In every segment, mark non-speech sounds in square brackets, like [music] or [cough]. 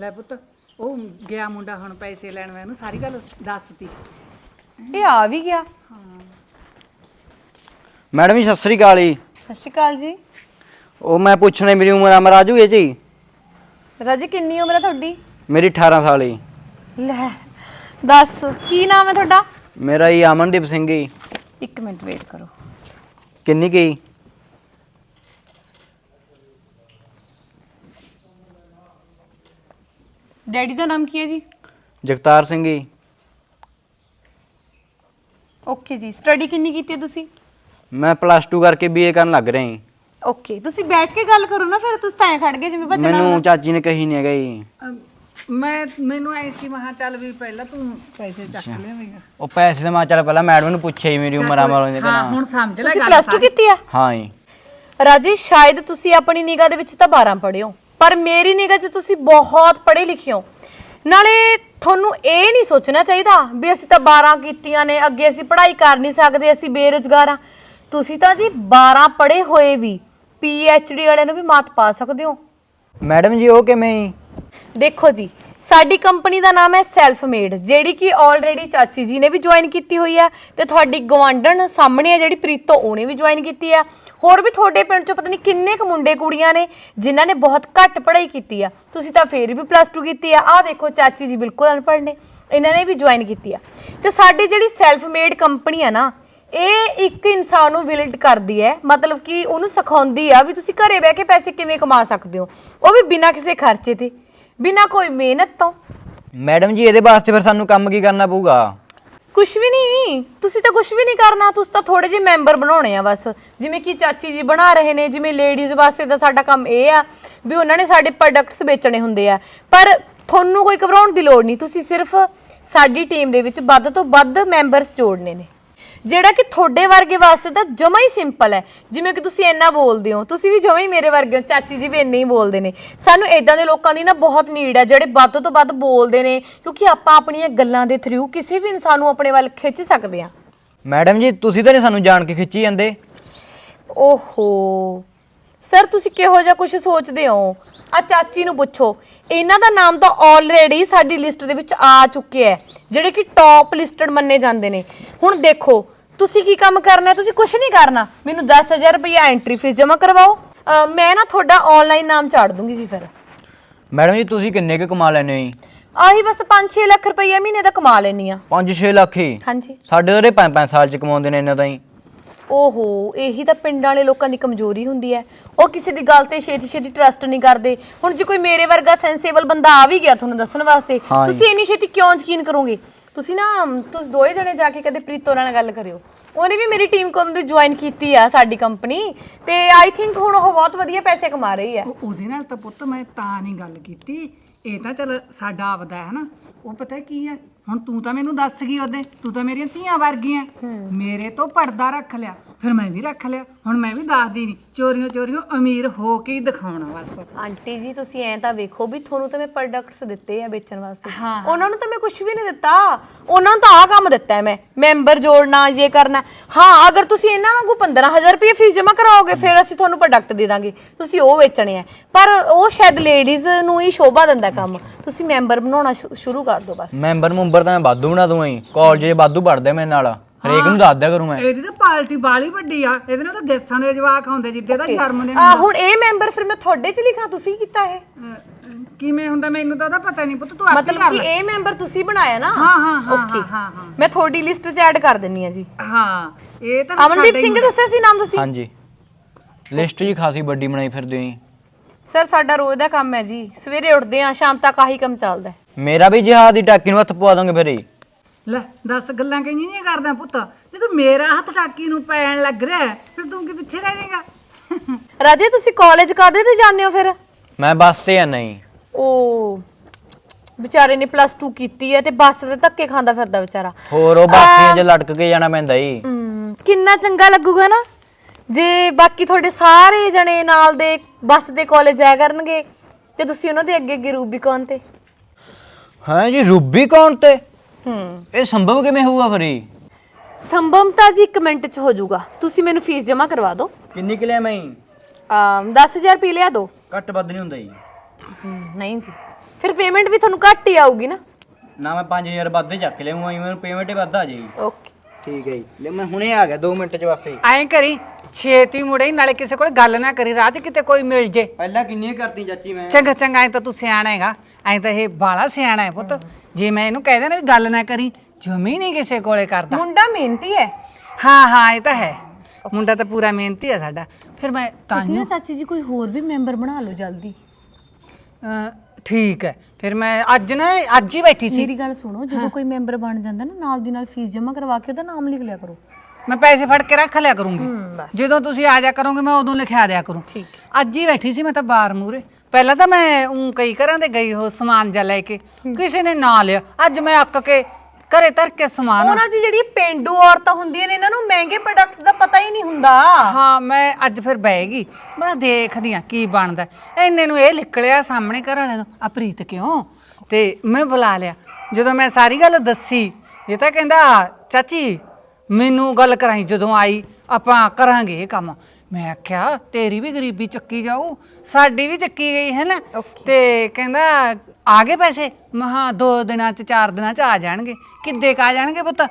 ਲੈ ਪੁੱਤ ਉਹ ਗਿਆ ਮੁੰਡਾ ਹੁਣ ਪੈਸੇ ਲੈਣ ਮੈਂ ਉਹਨੂੰ ਸਾਰੀ ਗੱਲ ਦੱਸਤੀ। ਇਹ ਆ ਵੀ ਗਿਆ। ਮੈਡਮ ਜੀ ਸਤਿ ਸ੍ਰੀ ਅਕਾਲ ਜੀ। ਸਤਿ ਸ਼੍ਰੀ ਅਕਾਲ ਜੀ। ਉਹ ਮੈਂ ਪੁੱਛਣਾ ਮੇਰੀ ਉਮਰ ਅਮਰ ਆ ਜੂਗੀ ਜੀ? ਰਾਜੀ ਕਿੰਨੀ ਉਮਰ ਹੈ ਤੁਹਾਡੀ? ਮੇਰੀ 18 ਸਾਲ ਜੀ। ਲੈ ਦੱਸ ਕੀ ਨਾਮ ਹੈ ਤੁਹਾਡਾ? ਮੇਰਾ ਜੀ ਅਮਨਦੀਪ ਸਿੰਘ ਜੀ। ਇੱਕ ਮਿੰਟ ਵੇਟ ਕਰੋ। ਕਿੰਨੀ ਕੀ ਡੈਡੀ ਦਾ ਨਾਮ ਕੀ ਹੈ ਜੀ? ਜਗਤਾਰ ਸਿੰਘ ਜੀ। ਓਕੇ ਜੀ ਸਟੱਡੀ ਕਿੰਨੀ ਕੀਤੀ ਹੈ ਤੁਸੀਂ? ਮੈਂ ਪਲੱਸ 2 ਕਰਕੇ ਬੀਏ ਕਰਨ ਲੱਗ ਰਿਹਾ ਜੀ। ਓਕੇ ਤੁਸੀਂ ਬੈਠ ਕੇ ਗੱਲ ਕਰੋ ਨਾ ਫਿਰ ਤੁਸੀਂ ਤਾਂ ਐਂ ਖੜ ਗਏ ਜਿਵੇਂ ਬੱਚਣਾ ਮੈਨੂੰ ਚਾਚੀ ਨੇ ਕਹੀ ਨਹੀਂ ਹੈਗਾ ਜੀ। ਮੈਂ ਮੈਨੂੰ ਐ ਸੀ ਮਹਾ ਚੱਲ ਵੀ ਪਹਿਲਾਂ ਤੂੰ ਪੈਸੇ ਚੱਕ ਲਿਆਵੇਂਗਾ ਉਹ ਪੈਸੇ ਤੇ ਮੈਂ ਚੱਲ ਪਹਿਲਾਂ ਮੈਡਮ ਨੂੰ ਪੁੱਛਿਆ ਜੀ ਮੇਰੀ ਉਮਰ ਅਮਰ ਉਹਨੇ ਹਾਂ ਹੁਣ ਸਮਝ ਲੈ ਤੁਸੀਂ ਗੱਲ ਪਲੱਸ 2 ਕੀਤੀ ਆ? ਹਾਂ ਜੀ। ਰਾਜੀ ਸ਼ਾਇਦ ਤੁਸੀਂ ਆਪਣੀ ਨਿਗਾਹ ਦੇ ਵਿੱਚ ਤਾਂ 12 ਪੜ੍ਹੇ ਹੋ। ਪਰ ਮੇਰੀ ਨਿਗਾਹ 'ਚ ਤੁਸੀਂ ਬਹੁਤ ਪੜ੍ਹੇ ਲਿਖੇ ਹੋ। ਨਾਲੇ ਤੁਹਾਨੂੰ ਇਹ ਨਹੀਂ ਸੋਚਣਾ ਚਾਹੀਦਾ ਵੀ ਅਸੀਂ ਤਾਂ 12 ਕੀਤੀਆਂ ਨੇ ਅੱਗੇ ਅਸੀਂ ਪੜ੍ਹਾਈ ਕਰ ਨਹੀਂ ਸਕਦੇ ਅਸੀਂ ਬੇਰੁਜ਼ਗਾਰ ਆ ਤੁਸੀਂ ਤਾਂ ਜੀ 12 ਪੜ੍ਹੇ ਹੋਏ ਵੀ ਡੀ ਵਾਲਿਆਂ ਨੂੰ ਵੀ ਮਾਤ ਪਾ ਸਕਦੇ ਹੋ। ਮੈਡਮ ਜੀ ਉਹ ਕਿਵੇਂ ਜੀ? ਦੇਖੋ ਜੀ ਸਾਡੀ ਕੰਪਨੀ ਦਾ ਨਾਮ ਹੈ ਸੈਲਫ ਮੇਡ ਜਿਹੜੀ ਕਿ ਆਲਰੇਡੀ ਚਾਚੀ ਜੀ ਨੇ ਵੀ ਜੁਆਇਨ ਕੀਤੀ ਹੋਈ ਹੈ ਤੇ ਤੁਹਾਡੀ ਗਵਾਂਢਣ ਸਾਹਮਣੇ ਹੈ ਜਿਹੜੀ ਪ੍ਰੀਤੋ ਉਹਨੇ ਵੀ ਜੁਆਇਨ ਕੀਤੀ ਹੈ। ਹੋਰ ਵੀ ਤੁਹਾਡੇ ਪਿੰਡ ਚੋਂ ਪਤਾ ਨਹੀਂ ਕਿੰਨੇ ਕੁ ਮੁੰਡੇ ਕੁੜੀਆਂ ਨੇ ਜਿਨ੍ਹਾਂ ਨੇ ਬਹੁਤ ਘੱਟ ਪੜ੍ਹਾਈ ਕੀਤੀ ਆ। ਤੁਸੀਂ ਤਾਂ ਫੇਰ ਵੀ ਪਲੱਸ 2 ਕੀਤੀ ਆ। ਆਹ ਦੇਖੋ ਚਾਚੀ ਜੀ ਬਿਲਕੁਲ ਅਨਪੜ੍ਹ ਨੇ। ਇਹਨਾਂ ਨੇ ਵੀ ਜੁਆਇਨ ਕੀਤੀ ਆ। ਤੇ ਸਾਡੀ ਜਿਹੜੀ ਸੈਲਫ ਮੇਡ ਕੰਪਨੀ ਆ ਨਾ, ਇਹ ਇੱਕ ਇਨਸਾਨ ਨੂੰ ਵਿਲਟ ਕਰਦੀ ਹੈ ਮਤਲਬ ਕਿ ਉਹਨੂੰ ਸਿਖਾਉਂਦੀ ਆ ਵੀ ਤੁਸੀਂ ਘਰੇ ਬਹਿ ਕੇ ਪੈਸੇ ਕਿਵੇਂ ਕਮਾ ਸਕਦੇ ਹੋ। ਉਹ ਵੀ ਬਿਨਾਂ ਕਿਸੇ ਖਰਚੇ ਤੇ ਬਿਨਾਂ ਕੋਈ ਮਿਹਨਤ ਤੋਂ। ਮੈਡਮ ਜੀ, ਇਹਦੇ ਵਾਸਤੇ ਫਿਰ ਸਾਨੂੰ ਕੰਮ ਕੀ ਕਰਨਾ ਪਊਗਾ? ਕੁਝ ਵੀ ਨਹੀਂ। ਤੁਸੀਂ ਤਾਂ ਕੁਝ ਵੀ ਨਹੀਂ ਕਰਨਾ, ਤੁਸੀਂ ਤਾਂ ਥੋੜੇ ਜਿਹੇ ਮੈਂਬਰ ਬਣਾਉਣੇ ਆ ਬਸ। ਜਿਵੇਂ ਕਿ ਚਾਚੀ ਜੀ ਬਣਾ ਰਹੇ ਨੇ, ਜਿਵੇਂ ਲੇਡੀਜ਼ ਵਾਸਤੇ ਤਾਂ ਸਾਡਾ ਕੰਮ ਇਹ ਆ ਵੀ ਉਹਨਾਂ ਨੇ ਸਾਡੇ ਪ੍ਰੋਡਕਟਸ ਵੇਚਣੇ ਹੁੰਦੇ ਆ। ਪਰ ਤੁਹਾਨੂੰ ਕੋਈ ਘਬਰਾਉਣ ਦੀ ਲੋੜ ਨਹੀਂ, ਤੁਸੀਂ ਸਿਰਫ ਸਾਡੀ ਟੀਮ ਦੇ ਵਿੱਚ ਵੱਧ ਤੋਂ ਵੱਧ ਮੈਂਬਰਸ ਜੋੜਨੇ ਨੇ। ਜਿਹੜਾ ਕਿ ਤੁਹਾਡੇ ਵਰਗੇ ਵਾਸਤੇ ਤਾਂ ਜਮਾ ਹੀ ਸਿੰਪਲ ਹੈ। ਜਿਵੇਂ ਕਿ ਤੁਸੀਂ ਇੰਨਾ ਬੋਲਦੇ ਹੋ ਤੁਸੀਂ ਵੀ ਜਮਾ ਹੀ ਮੇਰੇ ਵਰਗੇ ਹੋ। ਚਾਚੀ ਜੀ ਵੀ ਇੰਨੇ ਹੀ ਬੋਲਦੇ ਨੇ। ਸਾਨੂੰ ਇਦਾਂ ਦੇ ਲੋਕਾਂ ਦੀ ਨਾ ਬਹੁਤ ਨੀਡ ਹੈ ਜਿਹੜੇ ਵੱਧ ਤੋਂ ਵੱਧ ਬੋਲਦੇ ਨੇ ਕਿਉਂਕਿ ਆਪਾਂ ਆਪਣੀਆਂ ਗੱਲਾਂ ਦੇ ਥਰੂ ਕਿਸੇ ਵੀ ਇਨਸਾਨ ਨੂੰ ਆਪਣੇ ਵੱਲ ਖਿੱਚ ਸਕਦੇ ਹਾਂ। ਮੈਡਮ ਜੀ ਤੁਸੀਂ ਤਾਂ ਨਹੀਂ ਸਾਨੂੰ ਜਾਣ ਕੇ ਖਿੱਚੀ ਜਾਂਦੇ। ਓਹੋ। ਸਰ ਤੁਸੀਂ ਕਿਹੋ ਜਿਹਾ ਕੁਝ ਸੋਚਦੇ ਹੋ? ਆ ਚਾਚੀ ਨੂੰ ਪੁੱਛੋ। ਇਹਨਾਂ ਦਾ ਨਾਮ ਤਾਂ ਆਲਰੇਡੀ ਸਾਡੀ ਲਿਸਟ ਦੇ ਵਿੱਚ ਆ ਚੁੱਕਿਆ ਹੈ ਜਿਹੜੇ ਕਿ ਟੌਪ ਲਿਸਟਡ ਮੰਨੇ ਜਾਂਦੇ ਨੇ। ਹੁਣ ਦੇਖੋ ਤੁਸੀਂ ਕੀ ਕੰਮ ਕਰਨਾ? ਹੈ ਤੁਸੀਂ ਕੁਝ ਨਹੀਂ ਕਰਨਾ। ਮੈਨੂੰ 10000 ਰੁਪਏ ਐਂਟਰੀ ਫੀਸ ਜਮ੍ਹਾਂ ਕਰਵਾਓ। ਅਹ ਮੈਂ ਨਾ ਤੁਹਾਡਾ ਆਨਲਾਈਨ ਨਾਮ ਚਾੜ ਦੂੰਗੀ ਜੀ ਫਿਰ। ਮੈਡਮ ਜੀ ਤੁਸੀਂ ਕਿੰਨੇ ਕੁ ਕਮਾ ਲੈਂਦੇ ਹੋ ਆਹੀ ਬਸ 5-6 ਲੱਖ ਰੁਪਏ ਮਹੀਨੇ ਦਾ ਕਮਾ ਲੈਣੀ ਆ 5-6 ਲੱਖ ਹੀ? ਹਾਂਜੀ। ਸਾਡੇ ਉਹਦੇ 5-5 ਸਾਲ ਚ ਕਮਾਉਂਦੇ ਨੇ ਇਹਨਾਂ ਤਾਂ ਹੀ ਓਹੋ ਇਹੀ ਤਾਂ ਪਿੰਡਾਂ ਵਾਲੇ ਲੋਕਾਂ ਦੀ ਕਮਜ਼ੋਰੀ ਹੁੰਦੀ ਹੈ। ਉਹ ਕਿਸੇ ਦੀ ਗੱਲ ਤੇ ਛੇਤੀ ਛੇਤੀ ਟਰਸਟ ਨਹੀਂ ਕਰਦੇ। ਹੁਣ ਜੇ ਕੋਈ ਮੇਰੇ ਵਰਗਾ ਸੈਂਸੇਬਲ ਬੰਦਾ ਆ ਵੀ ਗਿਆ ਤੁਹਾਨੂੰ ਦੱਸਣ ਵਾਸਤੇ ਹਾਂ ਜੀ। ਤੁਸੀਂ ਇੰਨੀ ਛੇਤੀ ਕਿਉਂ ਯਕੀਨ ਕਰੋਗੇ? ਤੁਸੀਂ ਨਾ, ਤੁਸੀਂ ਦੋਏ ਜਣੇ ਜਾ ਕੇ ਕਦੇ ਪ੍ਰੀਤੋ ਨਾਲ ਗੱਲ ਕਰਿਓ। ਉਹਨੇ ਵੀ ਮੇਰੀ ਟੀਮ ਕੋਲ ਦੀ ਜੁਆਇਨ ਕੀਤੀ ਆ, ਸਾਡੀ ਕੰਪਨੀ ਤੇ ਆਈ ਥਿੰਕ ਹੁਣ ਉਹ ਬਹੁਤ ਵਧੀਆ ਪੈਸੇ ਕਮਾ ਰਹੀ ਹੈ ਉਹ- ਉਹਦੇ ਨਾਲ ਤਾਂ ਪੁੱਤ ਮੈਂ ਤਾਂ ਨਹੀਂ ਗੱਲ ਕੀਤੀ। ਇਹ ਤਾਂ ਚਲ ਸਾਡਾ ਆਪਦਾ ਹੈ ਨਾ। ਉਹ ਪਤਾ ਕੀ ਹੈ ਹੁਣ ਤੂੰ ਤਾਂ ਮੈਨੂੰ ਦੱਸ ਗਈ ਉਹਦੇ ਤੂੰ ਤਾਂ ਮੇਰੀਆਂ ਧੀਆਂ ਵਰਗੀਆਂ। ਮੇਰੇ ਤੋਂ ਪਰਦਾ ਰੱਖ ਲਿਆ ਫਿਰ ਮੈਂ ਵੀ ਰੱਖ ਲਿਆ ਹੁਣ ਮੈਂ ਵੀ ਦੱਸਦੀ ਨਹੀਂ ਚੋਰੀਆਂ ਚੋਰੀਆਂ ਅਮੀਰ ਹੋ ਕੇ ਹੀ ਦਿਖਾਉਣਾ ਬਸ। ਆਂਟੀ ਜੀ ਤੁਸੀਂ ਐਂ ਤਾਂ ਵੇਖੋ ਵੀ ਤੁਹਾਨੂੰ ਤਾਂ ਮੈਂ ਪ੍ਰੋਡਕਟਸ ਦਿੱਤੇ ਆ ਵੇਚਣ ਵਾਸਤੇ। ਹਾਂ, ਉਹਨਾਂ ਨੂੰ ਤਾਂ ਮੈਂ ਕੁਝ ਵੀ ਨਹੀਂ ਦਿੱਤਾ। ਉਹਨਾਂ ਨੂੰ ਤਾਂ ਆਹ ਕੰਮ ਦਿੱਤਾ ਹੈ ਮੈਂ। ਮੈਂਬਰ ਜੋੜਨਾ ਇਹ ਕਰਨਾ। ਹਾਂ ਅਗਰ ਤੁਸੀਂ ਇਹਨਾਂ ਵਾਂਗੂ 15000 ਰੁਪਏ ਫੀਸ ਜਮ੍ਹਾਂ ਕਰਾਓਗੇ ਫਿਰ ਅਸੀਂ ਤੁਹਾਨੂੰ ਪ੍ਰੋਡਕਟ ਦੇ ਦਾਂਗੇ। ਤੁਸੀਂ ਉਹ ਵੇਚਣੇ ਆ। ਪਰ ਉਹ ਸ਼ਾਇਦ ਲੇਡੀਜ਼ ਨੂੰ ਹੀ ਸ਼ੋਭਾ ਦਿੰਦਾ ਕੰਮ। ਤੁਸੀਂ ਮੈਂਬਰ ਬਣਾਉਣਾ ਸ਼ੁ- ਸ਼ੁਰੂ ਕਰ ਦਿਓ ਬਸ। ਮੈਂਬਰ ਮੁੰਬਰ ਤਾਂ ਮੈਂ ਵਾਧੂ ਬਣਾ ਦੂੰਗਾ ਜੀ। ਕਾਲਜ ਵਾਧੂ ਪੜਦੇ ਮੇਰੇ ਨਾਲ। ਹਰੇਕ ਨੂੰ ਦੱਸ ਦਿਆ ਕਰੂੰ ਮੈਂ। ਇਹਦੀ ਤਾਂ ਪਾਰਟੀ ਬਾਲੀ ਵੱਡੀ ਆ। ਇਹਦੇ ਨਾਲ ਤਾਂ ਦੇਸਾਂ ਦੇ ਜਵਾਕ ਆਉਂਦੇ ਜਿੱਦੇ ਦਾ ਜਨਮ ਦਿਨ ਆ ਹੁਣ ਇਹ ਮੈਂਬਰ ਫਿਰ ਮੈਂ ਤੁਹਾਡੇ ਚ ਲਿਖਾਂ ਤੁਸੀਂ ਕੀਤਾ ਇਹ? ਕਿਵੇਂ ਹੁੰਦਾ ਮੈਨੂੰ ਤਾਂ ਉਹਦਾ ਪਤਾ ਨਹੀਂ ਪੁੱਤ ਤੂੰ ਆਪੇ ਮਤਲਬ ਕਰ ਕਿ ਲੈ। ਇਹ ਮੈਂਬਰ ਤੁਸੀਂ ਬਣਾਇਆ ਨਾ? ਹਾਂ, ਹਾਂ, ਹਾਂ, Okay. ਹਾਂ, ਹਾਂ, ਹਾਂ। ਮੈਂ ਤੁਹਾਡੀ ਲਿਸਟ 'ਚ ਐਡ ਕਰ ਦਿੰਨੀ ਆ ਜੀ। ਹਾਂ ਇਹ ਤਾਂ ਅਮਨਦੀਪ ਸਾਡਾ ਹੀ ਸਿੰਘ ਦੱਸਿਆ ਸੀ ਨਾਮ ਤੁਸੀਂ? ਹਾਂਜੀ। ਲਿਸਟ ਜੀ ਖਾਸੀ ਵੱਡੀ ਬਣਾਈ ਫਿਰਦੇ ਹੋ ਜੀ। ਸਰ ਸਾਡਾ ਰੋਜ਼ ਦਾ ਕੰਮ ਹੈ ਜੀ। ਸਵੇਰੇ ਉੱਠਦੇ ਆ ਸ਼ਾਮ ਤੱਕ ਆਹੀ ਕੰਮ ਚੱਲਦਾ ਹੈ। ਮੇਰਾ ਵੀ ਜਿਹਾਦ ਦੀ ਟਾਕੀ ਨੂੰ ਹੱਥ ਪਵਾ ਦੋਗੇ ਫਿਰ ਜੀ। ਲੈ ਦੱਸ ਗੱਲਾਂ ਕਹੀਆਂ ਨਹੀਂ ਕਰਦਾ ਪੁੱਤ। ਜੇ ਤੂੰ ਮੇਰਾ ਹੱਥ ਟਾਕੀ ਨੂੰ ਪੈਣ ਲੱਗ ਰਿਹਾ ਹੈ, ਫਿਰ ਤੂੰ ਕੀ ਪਿੱਛੇ ਰਹਿ ਜਾਏਗਾ? ਰਾਜੇ ਤੁਸੀਂ ਕਾਲਜ ਕਾਦੇ ਤੇ ਜਾਂਦੇ ਹੋ ਫਿਰ? ਮੈਂ ਬੱਸ ਤੇ ਆ ਨਹੀਂ। ਉਹ ਵਿਚਾਰੇ ਨੇ ਪਲੱਸ 2 ਕੀਤੀ ਹੈ ਤੇ ਬੱਸ ਤੇ ਧੱਕੇ ਖਾਂਦਾ ਫਿਰਦਾ ਵਿਚਾਰਾ। ਹੋਰ ਉਹ ਬਾਸੀਆਂ 'ਚ ਲਟਕ ਕੇ ਜਾਣਾ ਪੈਂਦਾ ਜੀ। ਹਮ, ਕਿੰਨਾ ਚੰਗਾ ਲੱਗੂਗਾ ਨਾ। ਜੇ ਬਾਕੀ ਤੁਹਾਡੇ ਸਾਰੇ ਜਣੇ ਨਾਲ ਦੇ ਬੱਸ ਦੇ ਕਾਲਜ ਜਾਇਆ ਕਰਨਗੇ ਤੇ ਤੁਸੀਂ ਉਹਨਾਂ ਦੇ ਅੱਗੇ ਅੱਗੇ ਰੂਬੀਕੌਨ ਤੇ। ਹਾਂ ਜੀ ਰੂਬੀ ਕੌਣ ਤੇ? ਹੂੰ। ਇਹ ਸੰਭਵ ਕਿਵੇਂ ਹੋਊਗਾ ਫਿਰ? ਜੀ ਸੰਭਵ ਤਾਂ ਜੀ 1 ਮਿੰਟ ਚ ਹੋ ਜਾਊਗਾ। ਤੁਸੀਂ ਮੈਨੂੰ ਫੀਸ ਜਮ੍ਹਾਂ ਕਰਵਾ ਦਿਓ। ਕਿੰਨੀ ਕਿਲਿਆ ਮੈਂ? ਜੀ ਅਮ 10000 ਰੁਪਏ ਲਿਆ ਦਿਓ ਘੱਟ ਵੱਧ ਨਹੀਂ ਹੁੰਦਾ ਜੀ। ਨਹੀਂ ਜੀ। ਫਿਰ ਪੇਮੈਂਟ ਵੀ ਤੁਹਾਨੂੰ ਘੱਟ ਹੀ ਆਊਗੀ ਨਾ। ਨਾ ਮੈਂ 5000 ਵੱਧ ਹੀ ਚੱਕ ਲਿਆਉਂਗਾ ਮੈਨੂੰ ਪੇਮੈਂਟ ਹੀ ਵੱਧ ਆ ਜਾਏਗੀ ਓਕੇ। ਠੀਕ ਹੈ ਜੀ। ਲੈ ਮੈਂ ਹੁਣੇ ਆ ਗਿਆ 2 ਮਿੰਟ ਚ ਬਸ ਐਂ ਕਰੀ ਛੇਤੀ ਮੁੜੇ ਨਾਲੇ ਕਿਸੇ ਕੋਲ ਗੱਲ ਨਾ ਕਰੀ ਰਾਹ 'ਚ ਕਿਤੇ ਕੋਈ ਮਿਲ ਜੇ। ਪਹਿਲਾਂ ਕਿੰਨੀ ਕਰਤੀ ਚਾਚੀ ਮੈਂ? ਚੰਗਾ ਚੰਗਾ ਐ ਤਾਂ ਤੂੰ ਸਿਆਣਾ ਹੈਗਾ। ਐ ਤਾਂ ਇਹ ਬਾਲਾ ਸਿਆਣਾ ਹੈ ਪੁੱਤ। ਜੇ ਮੈਂ ਇਹਨੂੰ ਕਹਿ ਦੇਣਾ ਵੀ ਗੱਲ ਨਾ ਕਰੀ ਜਮੀ ਨਹੀਂ ਕਿਸੇ ਕੋਲੇ ਕਰਦਾ। ਮੁੰਡਾ ਮਿਹਨਤੀ ਹੈ। ਹਾਂ ਹਾਂ ਇਹ ਤਾਂ ਹੈ। ਮੁੰਡਾ ਤਾਂ ਪੂਰਾ ਮਿਹਨਤੀ ਹੈ ਸਾਡਾ। ਫਿਰ ਮੈਂ ਤਾਂ ਤੁਸੀਂ ਨਾ ਚਾਚੀ ਜੀ ਕੋਈ ਹੋਰ ਵੀ ਮੈਂਬਰ ਬਣਾ ਲਓ ਜਲਦੀ। ਅਹ, ਠੀਕ ਹੈ। ਫਿਰ ਮੈਂ ਅੱਜ ਨਾ ਅੱਜ ਹੀ ਬੈਠੀ ਸੀ। ਮੇਰੀ ਗੱਲ ਸੁਣੋ ਜਦੋਂ ਕੋਈ ਮੈਂਬਰ ਬਣ ਜਾਂਦਾ ਨਾ ਨਾਲ ਦੀ ਨਾਲ ਫੀਸ ਜਮ੍ਹਾਂ ਕਰਵਾ ਕੇ ਉਹਦਾ ਨਾਮ ਲਿਖ ਲਿਆ ਕਰੋ। ਮੈਂ ਪੈਸੇ ਫੜ ਕੇ ਰੱਖ ਲਿਆ ਕਰੂੰਗੀ। ਜਦੋਂ ਤੁਸੀਂ ਆ ਜਾ ਕਰੋਗੇ ਮੈਂ ਉਦੋਂ ਲਿਖਿਆ ਦਿਆ ਕਰੂੰ। ਠੀਕ ਅੱਜ ਹੀ ਬੈਠੀ ਸੀ ਮੈਂ ਤਾਂ ਬਾਰ ਮੂਰੇ ਪਹਿਲਾਂ ਤਾਂ ਮੈਂ ਉਂ ਕਈ ਘਰਾਂ ਦੇ ਗਈ ਹੋ ਸਮਾਨ ਜਾ ਲੈ ਕੇ। ਕਿਸੇ ਨੇ ਨਾ ਲਿਆ। ਅੱਜ ਮੈਂ ਅੱਕ ਕੇ ਘਰੇ ਧਰ ਕੇ ਸਮਾਨ। ਉਹਨਾਂ ਦੀ ਜਿਹੜੀ ਪਿੰਡੂ ਔਰਤਾਂ ਹੁੰਦੀਆਂ ਨੇ ਇਹਨਾਂ ਨੂੰ ਮਹਿੰਗੇ ਪ੍ਰੋਡਕਟਸ ਦਾ ਪਤਾ ਹੀ ਨਹੀਂ ਹੁੰਦਾ। ਹਾਂ ਮੈਂ ਅੱਜ ਫਿਰ ਬਹਿਗੀ ਮੈਂ ਦੇਖਦੀ ਆ ਕੀ ਬਣਦਾ। ਐਨੇ ਨੂੰ ਇਹ ਨਿਕਲਿਆ ਸਾਹਮਣੇ ਘਰ ਵਾਲਿਆਂ ਤੋਂ ਆ ਪ੍ਰੀਤ ਕਿਉਂ? ਤੇ ਮੈਂ ਬੁਲਾ ਲਿਆ। ਜਦੋਂ ਮੈਂ ਸਾਰੀ ਗੱਲ ਦੱਸੀ ਇਹ ਤਾਂ ਕਹਿੰਦਾ ਚਾਚੀ ਮੈਨੂੰ ਗੱਲ ਕਰਾਈ ਜਦੋਂ ਆਈ ਆਪਾਂ ਕਰਾਂਗੇ ਇਹ ਕੰਮ। ਮੈਂ ਆਖਿਆ ਤੇਰੀ ਵੀ ਗਰੀਬੀ ਚੱਕੀ ਜਾਊ ਸਾਡੀ ਵੀ ਚੱਕੀ ਗਈ ਹੈ ਨਾ? ਤੇ ਕਹਿੰਦਾ ਆ ਗਏ ਪੈਸੇ? ਮਹਾ ਦੋ ਦਿਨਾਂ ਚ ਚਾਰ ਦਿਨਾਂ ਚ ਆ ਜਾਣਗੇ। ਕਿੱਦੇ ਕ ਜਾਣਗੇ ਪੁੱਤ?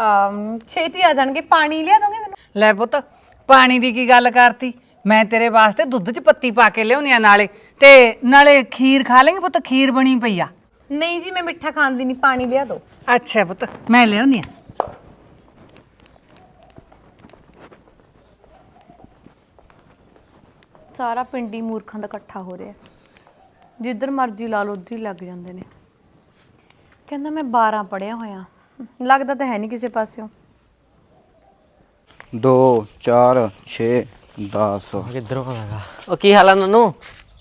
ਅਮ ਛੇਤੀ ਆ ਜਾਣਗੇ ਪਾਣੀ ਲਿਆ ਦੋਗੇ ਮੈਨੂੰ? ਲੈ ਪੁੱਤ ਪਾਣੀ ਦੀ ਕੀ ਗੱਲ ਕਰਤੀ? ਮੈਂ ਤੇਰੇ ਵਾਸਤੇ ਦੁੱਧ 'ਚ ਪੱਤੀ ਪਾ ਕੇ ਲਿਆਉਣੀ ਆ ਨਾਲੇ। ਤੇ ਨਾਲੇ ਖੀਰ ਖਾ ਲੇਂਗੇ ਪੁੱਤ ਖੀਰ ਬਣੀ ਪਈ ਆ। ਨਹੀਂ ਜੀ ਮੈਂ ਮਿੱਠਾ ਖਾਂਦੀ ਨਹੀਂ ਪਾਣੀ ਲਿਆ ਦੋ। ਅੱਛਾ ਪੁੱਤ ਮੈਂ ਲਿਆਉਣੀ ਆ। ਸਾਰਾ ਪਿੰਡੀ ਮੂਰਖਾਂ ਦਾ ਇਕੱਠਾ ਹੋ ਰਿਹਾ। ਜਿੱਧਰ ਮਰਜ਼ੀ ਲਾ ਲਓ ਉੱਧਰ ਹੀ ਲੱਗ ਜਾਂਦੇ ਨੇ। ਕਹਿੰਦਾ ਮੈਂ 12 ਪੜਿਆ ਹੋਇਆ। ਲੱਗਦਾ ਤਾਂ ਹੈ ਨਹੀਂ ਕਿਸੇ ਪਾਸਿਓਂ। 2 4 6 10 ਕਿੱਧਰੋਂ ਆਉਂਦਾਗਾ ਉਹ ਕੀ ਹਾਲ ਆ ਨਨੂ?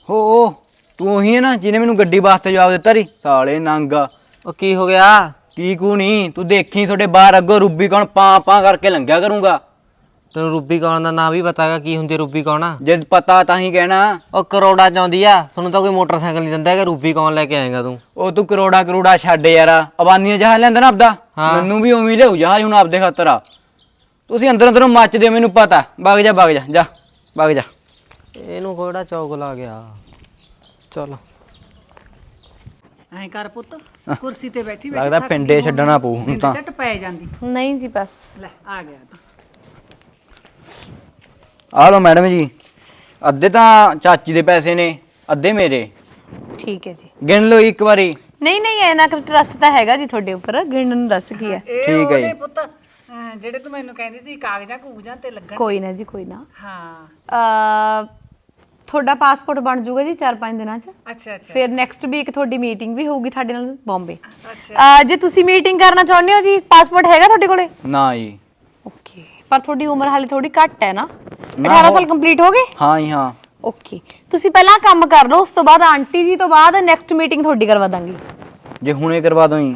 ਹੋ ਤੂੰ ਉਹੀ ਹੈ ਨਾ ਜਿਹਨੇ ਮੈਨੂੰ ਗੱਡੀ ਵਾਸਤੇ ਜਵਾਬ ਦਿੱਤਾ ਰੀ ਸਾਲੇ ਨੰਗਾ ਉਹ ਕੀ ਹੋ ਗਿਆ? ਕੀ ਕੂ ਨਹੀਂ ਤੂੰ ਦੇਖੀ ਤੁਹਾਡੇ ਬਾਹਰ ਅੱਗੋਂ ਰੂਬੀ ਕੌਣ ਪਾਂ ਪਾਂ ਕਰਕੇ ਲੰਘਿਆ ਕਰੂੰਗਾ। ਤੈਨੂੰ ਰੂਬੀ ਕੌਣ ਦਾ ਨਾਂ ਵੀ ਪਤਾਗਾ ਕੀ ਹੁੰਦੀ ਰੂਬੀ ਕੌਣ ਆ? ਜੇ ਪਤਾ ਤਾਂ ਹੀ ਕਹਿਣਾ। ਉਹ ਕਰੋੜਾ ਚਾਉਂਦੀ ਆ ਤੁਹਾਨੂੰ ਤਾਂ ਕੋਈ ਮੋਟਰਸਾਈਕਲ ਨਹੀਂ ਦਿੰਦਾ ਹੈਗਾ ਰੂਬੀ ਕੌਣ ਲੈ ਕੇ ਆਏਗਾ ਤੂੰ? ਉਹ ਤੂੰ ਕਰੋੜਾ ਕਰੋੜਾ ਛੱਡ ਯਾਰ ਅਬਾਨੀਆਂ ਜਹਾਜ਼ ਲੈਂਦਾ ਨਾ ਆਪਦਾ? ਹਾਂ। ਮੈਨੂੰ ਵੀ ਉਵੇਂ ਹੀ ਲਿਆਉ ਜਹਾਜ਼ ਹੁਣ ਆਪਦੇ ਖਾਤਰ ਆ। ਤੁਸੀਂ ਅੰਦਰ ਅੰਦਰੋਂ ਮੱਚਦੇ ਹੋ, ਮੈਨੂੰ ਪਤਾ। ਵਗ ਜਾ ਵਗ ਜਾ ਜਾ ਵਗ ਜਾ। ਇਹਨੂੰ ਕੋੜਾ ਚੌਕ ਲਾ ਗਿਆ? ਚਲ। ਐਂ ਕਰ ਪੁੱਤ ਕੁਰਸੀ ਤੇ ਬੈਠੀ ਬੈਠੀ ਲੱਗਦਾ ਪਿੰਡੇ ਛੱਡਣਾ ਪਊ। ਹੁਣ ਹੋਣੀ, ਤਾਂ ਝੱਟ ਪੈ ਜਾਂਦੀ। ਨਹੀਂ ਜੀ ਬਸ। ਲੈ ਆ ਗਿਆ। ਤਾਂ ਆ ਲਓ ਮੈਡਮ ਜੀ ਅੱਧੇ ਤਾਂ ਚਾਚੀ ਦੇ ਪੈਸੇ ਨੇ ਅੱਧੇ ਮੇਰੇ। ਠੀਕ ਹੈ ਜੀ। ਗਿਣ ਲਓ ਇੱਕ ਵਾਰੀ। ਨਹੀਂ ਨਹੀਂ ਐਨਾ ਕਿ ਟਰਸਟ ਤਾਂ ਹੈਗਾ ਜੀ ਤੁਹਾਡੇ ਉੱਪਰ ਗਿਣਨ ਨੂੰ ਦੱਸ ਕੀ ਹੈ। ਠੀਕ ਹੈ ਜੀ। ਉਹਦੇ ਪੁੱਤ ਅਹ ਜਿਹੜੇ ਤੂੰ ਮੈਨੂੰ ਕਹਿੰਦੀ ਸੀ ਕਾਗਜ਼ਾਂ ਕੂਗਜ਼ਾਂ ਤੇ ਲੱਗਣ। ਕੋਈ ਨਾ ਜੀ ਕੋਈ ਨਾ। ਹਾਂ। ਅ ਤੁਹਾਡਾ ਪਾਸਪੋਰਟ ਬਣ ਜਾਊਗਾ ਜੀ 4-5 ਦਿਨਾਂ 'ਚ। ਅੱਛਾ ਅੱਛਾ। ਫਿਰ ਨੈਕਸਟ ਵੀਕ ਤੁਹਾਡੀ ਮੀਟਿੰਗ ਵੀ ਹੋਊਗੀ ਤੁਹਾਡੇ ਨਾਲ ਬੰਬੇ ਅੱਛਾ। ਅ ਜੇ ਤੁਸੀਂ ਮੀਟਿੰਗ ਕਰਨਾ ਚਾਹੁੰਦੇ ਹੋ ਜੀ ਪਾਸਪੋਰਟ ਹੈਗਾ ਤੁਹਾਡੇ ਕੋਲੇ? ਨਾ ਜੀ। ਓਕੇ ਪਰ ਤੁਹਾਡੀ ਉਮਰ ਹਾਲੇ ਥੋੜੀ ਘੱਟ ਹੈ ਨਾ। ਨਾ 18 ਹੋ- ਸਾਲ ਕੰਪਲੀਟ ਹੋ ਗਏ? ਹਾਂ ਜੀ ਹਾਂ। ਓਕੇ ਤੁਸੀਂ ਪਹਿਲਾਂ ਕੰਮ ਕਰ ਲਓ ਉਸ ਤੋਂ ਬਾਅਦ ਆਂਟੀ ਜੀ ਤੋਂ ਬਾਅਦ ਨੈਕਸਟ ਮੀਟਿੰਗ ਤੁਹਾਡੀ ਕਰਵਾ ਦਾਂਗੀ। ਜੇ ਹੁਣੇ ਕਰਵਾ ਦੋ ਜੀ।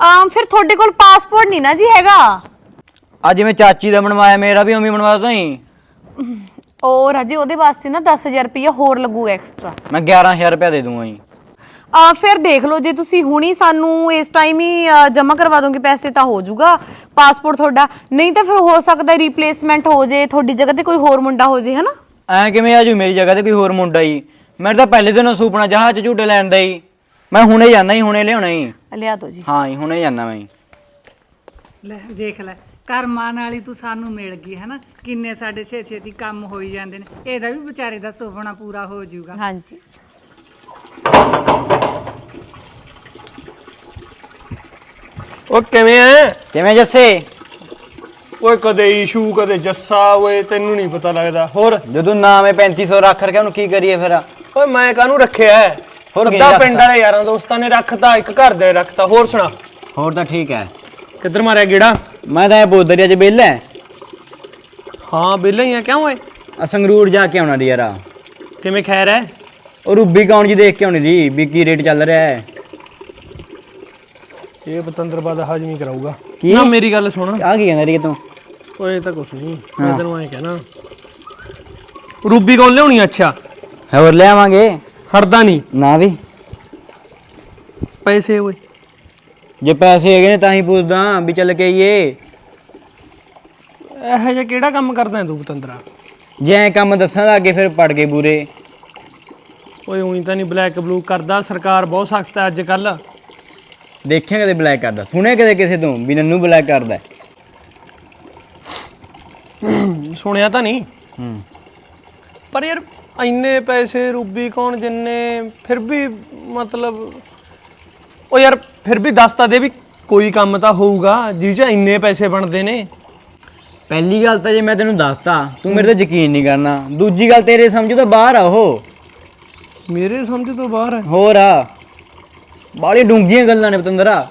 ਆਮ ਫਿਰ ਤੁਹਾਡੇ ਕੋਲ ਪਾਸਪੋਰਟ ਨਹੀਂ ਨਾ ਜੀ ਹੈਗਾ? ਅੱਜ ਜਿਵੇਂ ਚਾਚੀ ਦਾ ਬਣਵਾਇਆ ਮੇਰਾ ਵੀ ਉਵੇਂ ਬਣਵਾ ਦੋ ਜੀ। ਉਹ ਰਾਜੇ ਉਹਦੇ ਵਾਸਤੇ ਨਾ 10000 ਰੁਪਏ ਹੋਰ ਲੱਗੂਗਾ ਐਕਸਟਰਾ ਮੈਂ 11000 ਰੁਪਇਆ ਦੇ ਦੂੰਗਾ ਜੀ। ਆ ਫਿਰ ਦੇਖ ਲਓ ਜੇ ਤੁਸੀਂ ਹੁਣੀ ਸਾਨੂੰ ਇਸ ਟਾਈਮ ਹੀ ਜਮ੍ਹਾਂ ਕਰਵਾ ਦੋਗੇ ਪੈਸੇ ਤਾਂ ਹੋ ਜਾਊਗਾ ਪਾਸਪੋਰਟ ਤੁਹਾਡਾ। ਨਹੀਂ ਤਾਂ ਫਿਰ ਹੋ ਸਕਦਾ ਰੀਪਲੇਸਮੈਂਟ ਹੋ ਜੇ ਤੁਹਾਡੀ ਜਗ੍ਹਾ ਤੇ ਕੋਈ ਹੋਰ ਮੁੰਡਾ ਹੋ ਜੇ ਹਨਾ? ਐ ਕਿਵੇਂ ਆਜੂ ਮੇਰੀ ਜਗ੍ਹਾ ਤੇ ਕੋਈ ਹੋਰ ਮੁੰਡਾ ਜੀ ਮੇਰੇ ਤਾਂ ਪਹਿਲੇ ਦਿਨੋਂ ਸੁਪਨਾ ਜਹਾਜ਼ 'ਚ ਝੂਟੇ ਲੈਣ ਦਾ ਜੀ ਮੈਂ ਹੁਣੇ ਜਾਣਾ ਜੀ ਹੁਣੇ ਲਿਆਉਣਾ ਜੀ ਲਿਆ ਦਿਓ ਜੀ। ਹਾਂ ਜੀ ਹੁਣੇ ਜਾਣਾ ਮੈਂ ਲੈ ਦੇਖ ਲੈ ਕਰਮਾਂ ਨਾਲ ਹੀ ਤੂੰ ਸਾਨੂੰ ਮਿਲ ਗਈ ਹੈ ਨਾ ਕਿੰਨੇ ਸਾਡੇ ਛੇ ਛੇਤੀ ਕੰਮ ਹੋਈ ਜਾਂਦੇ ਨੇ। ਇਹਦਾ ਵੀ ਵਿਚਾਰੇ ਦਾ ਸੁਪਨਾ ਪੂਰਾ ਹੋ ਜਾਊਗਾ। ਹਾਂਜੀ। ਉਹ ਕਿਵੇਂ ਐ? ਕਿਵੇਂ ਜੱਸੇ? ਓਏ ਕਦੇ ਈਸ਼ੂ ਕਦੇ ਜੱਸਾ ਓਏ ਤੈਨੂੰ ਨਹੀਂ ਪਤਾ ਲੱਗਦਾ। ਹੋਰ? ਜਦੋਂ ਨਾਮ ਹੈ 3500 ਰੱਖ ਰਖਿਆ ਉਹਨੂੰ ਕੀ ਕਰੀਏ ਫਿਰ? ਓਏ ਮੈਂ ਕਾਹਨੂੰ ਰੱਖਿਆ ਹੈ? ਹੋਰ ਕੀ ਅੱਧਾ ਰੱਖਤਾ? ਪਿੰਡ ਵਾਲੇ ਯਾਰਾਂ ਦੋਸਤਾਂ ਨੇ ਰੱਖਤਾ ਇੱਕ ਘਰ ਦੇ ਰੱਖਤਾ। ਹੋਰ ਸੁਣਾ? ਹੋਰ ਤਾਂ ਠੀਕ ਹੈ ਕਿੱਧਰ ਮਾਰਿਆ ਗੇੜਾ? ਮੈਂ ਤਾਂ ਇਹ ਬੋਦਰੀ ਅੱਜ ਬਿੱਲ ਹੈ ਹਾਂ ਬਿੱਲੇ ਹੀ ਆ। ਕਿਉਂ ਓਏ? ਆ ਸੰਗਰੂਰ ਜਾ ਕੇ ਆਉਣਾ ਦੀ ਯਾਰਾ। ਕਿਵੇਂ ਖੈਰ ਹੈ ਉਹ ਰੂਬੀ ਕੌਣ ਜੀ ਦੇਖ ਕੇ ਆਉਣੀ ਦੀ ਵੀ ਕੀ ਰੇਟ ਚੱਲ ਰਿਹਾ ਹੈ ਇਹ ਪਤੰਦਰ ਬਾਦ ਹਾਜ਼ਮੀ ਕਰਾਊਗਾ। ਕੀ? ਨਾ ਮੇਰੀ ਗੱਲ ਸੁਣ। ਆ ਕੀ ਕਹਿੰਦਾ ਰੀ ਤੂੰ ਓਏ ਇਹ ਤਾਂ ਕੁਛ ਨਹੀਂ। ਮੈਂ ਤੈਨੂੰ ਐਂ ਕਹਿਣਾ। ਰੂਬੀ ਕੌਣ ਲਿਆਉਣੀ ਅੱਛਾ। ਹੋਰ ਲੈ ਆਵਾਂਗੇ ਹਰਦਾ ਨਹੀਂ। ਨਾ ਵੀ। ਪੈਸੇ ਓਏ। ਜੇ ਪੈਸੇ ਹੈਗੇ ਨੇ ਤਾਂ ਹੀ ਪੁੱਛਦਾ ਵੀ ਚੱਲ ਕੇ ਆਈਏ। ਇਹੋ ਜਿਹਾ ਕਿਹੜਾ ਕੰਮ ਕਰਦਾ ਹੈ ਤੂੰ ਪਤੰਦਰਾ? ਜੇ ਐ ਕੰਮ ਦੱਸਾਂ ਤਾਂ ਅੱਗੇ ਫਿਰ ਪੜ ਗਏ ਬੂਰੇ। ਓਏ ਉਹੀ ਤਾਂ ਨਹੀਂ ਬਲੈਕ ਬਲੂ ਕਰਦਾ। ਸਰਕਾਰ ਬਹੁਤ ਸਖਤ ਹੈ ਅੱਜ ਕੱਲ ਦੇਖਿਆ ਕਦੇ ਬਲੈਕ ਕਰਦਾ? ਸੁਣਿਆ ਕਦੇ ਕਿਸੇ ਤੋਂ ਵੀ ਨੰਨੂ ਬਲੈਕ ਕਰਦਾ? ਹੈ? ਸੁਣਿਆ ਤਾਂ ਨਹੀਂ। ਹੂੰ। ਪਰ ਯਾਰ ਇੰਨੇ ਪੈਸੇ ਰੂਬੀ ਕੌਣ ਜਿੰਨੇ ਫਿਰ ਵੀ ਮਤਲਬ ਉਹ ਯਾਰ ਫਿਰ ਵੀ ਦੱਸ ਤਾਂ ਦੇ ਵੀ ਕੋਈ ਕੰਮ ਤਾਂ ਹੋਊਗਾ ਜਿਹ 'ਚ ਇੰਨੇ ਪੈਸੇ ਬਣਦੇ ਨੇ। ਪਹਿਲੀ ਗੱਲ ਤਾਂ ਜੇ ਮੈਂ ਤੈਨੂੰ ਦੱਸਤਾ ਤੂੰ ਮੇਰੇ ਤੇ ਯਕੀਨ ਨਹੀਂ ਕਰਨਾ। ਦੂਜੀ ਗੱਲ ਤੇਰੇ ਸਮਝ ਤੋਂ ਬਾਹਰ ਆ ਉਹ। ਮੇਰੇ ਸਮਝ ਤੋਂ ਬਾਹਰ ਹੈ ਹੋਰ ਆ। ਬਾਲੀ ਡੂੰਗੀਆਂ ਗੱਲਾਂ ਨੇ ਪਤੰਦਰਾ।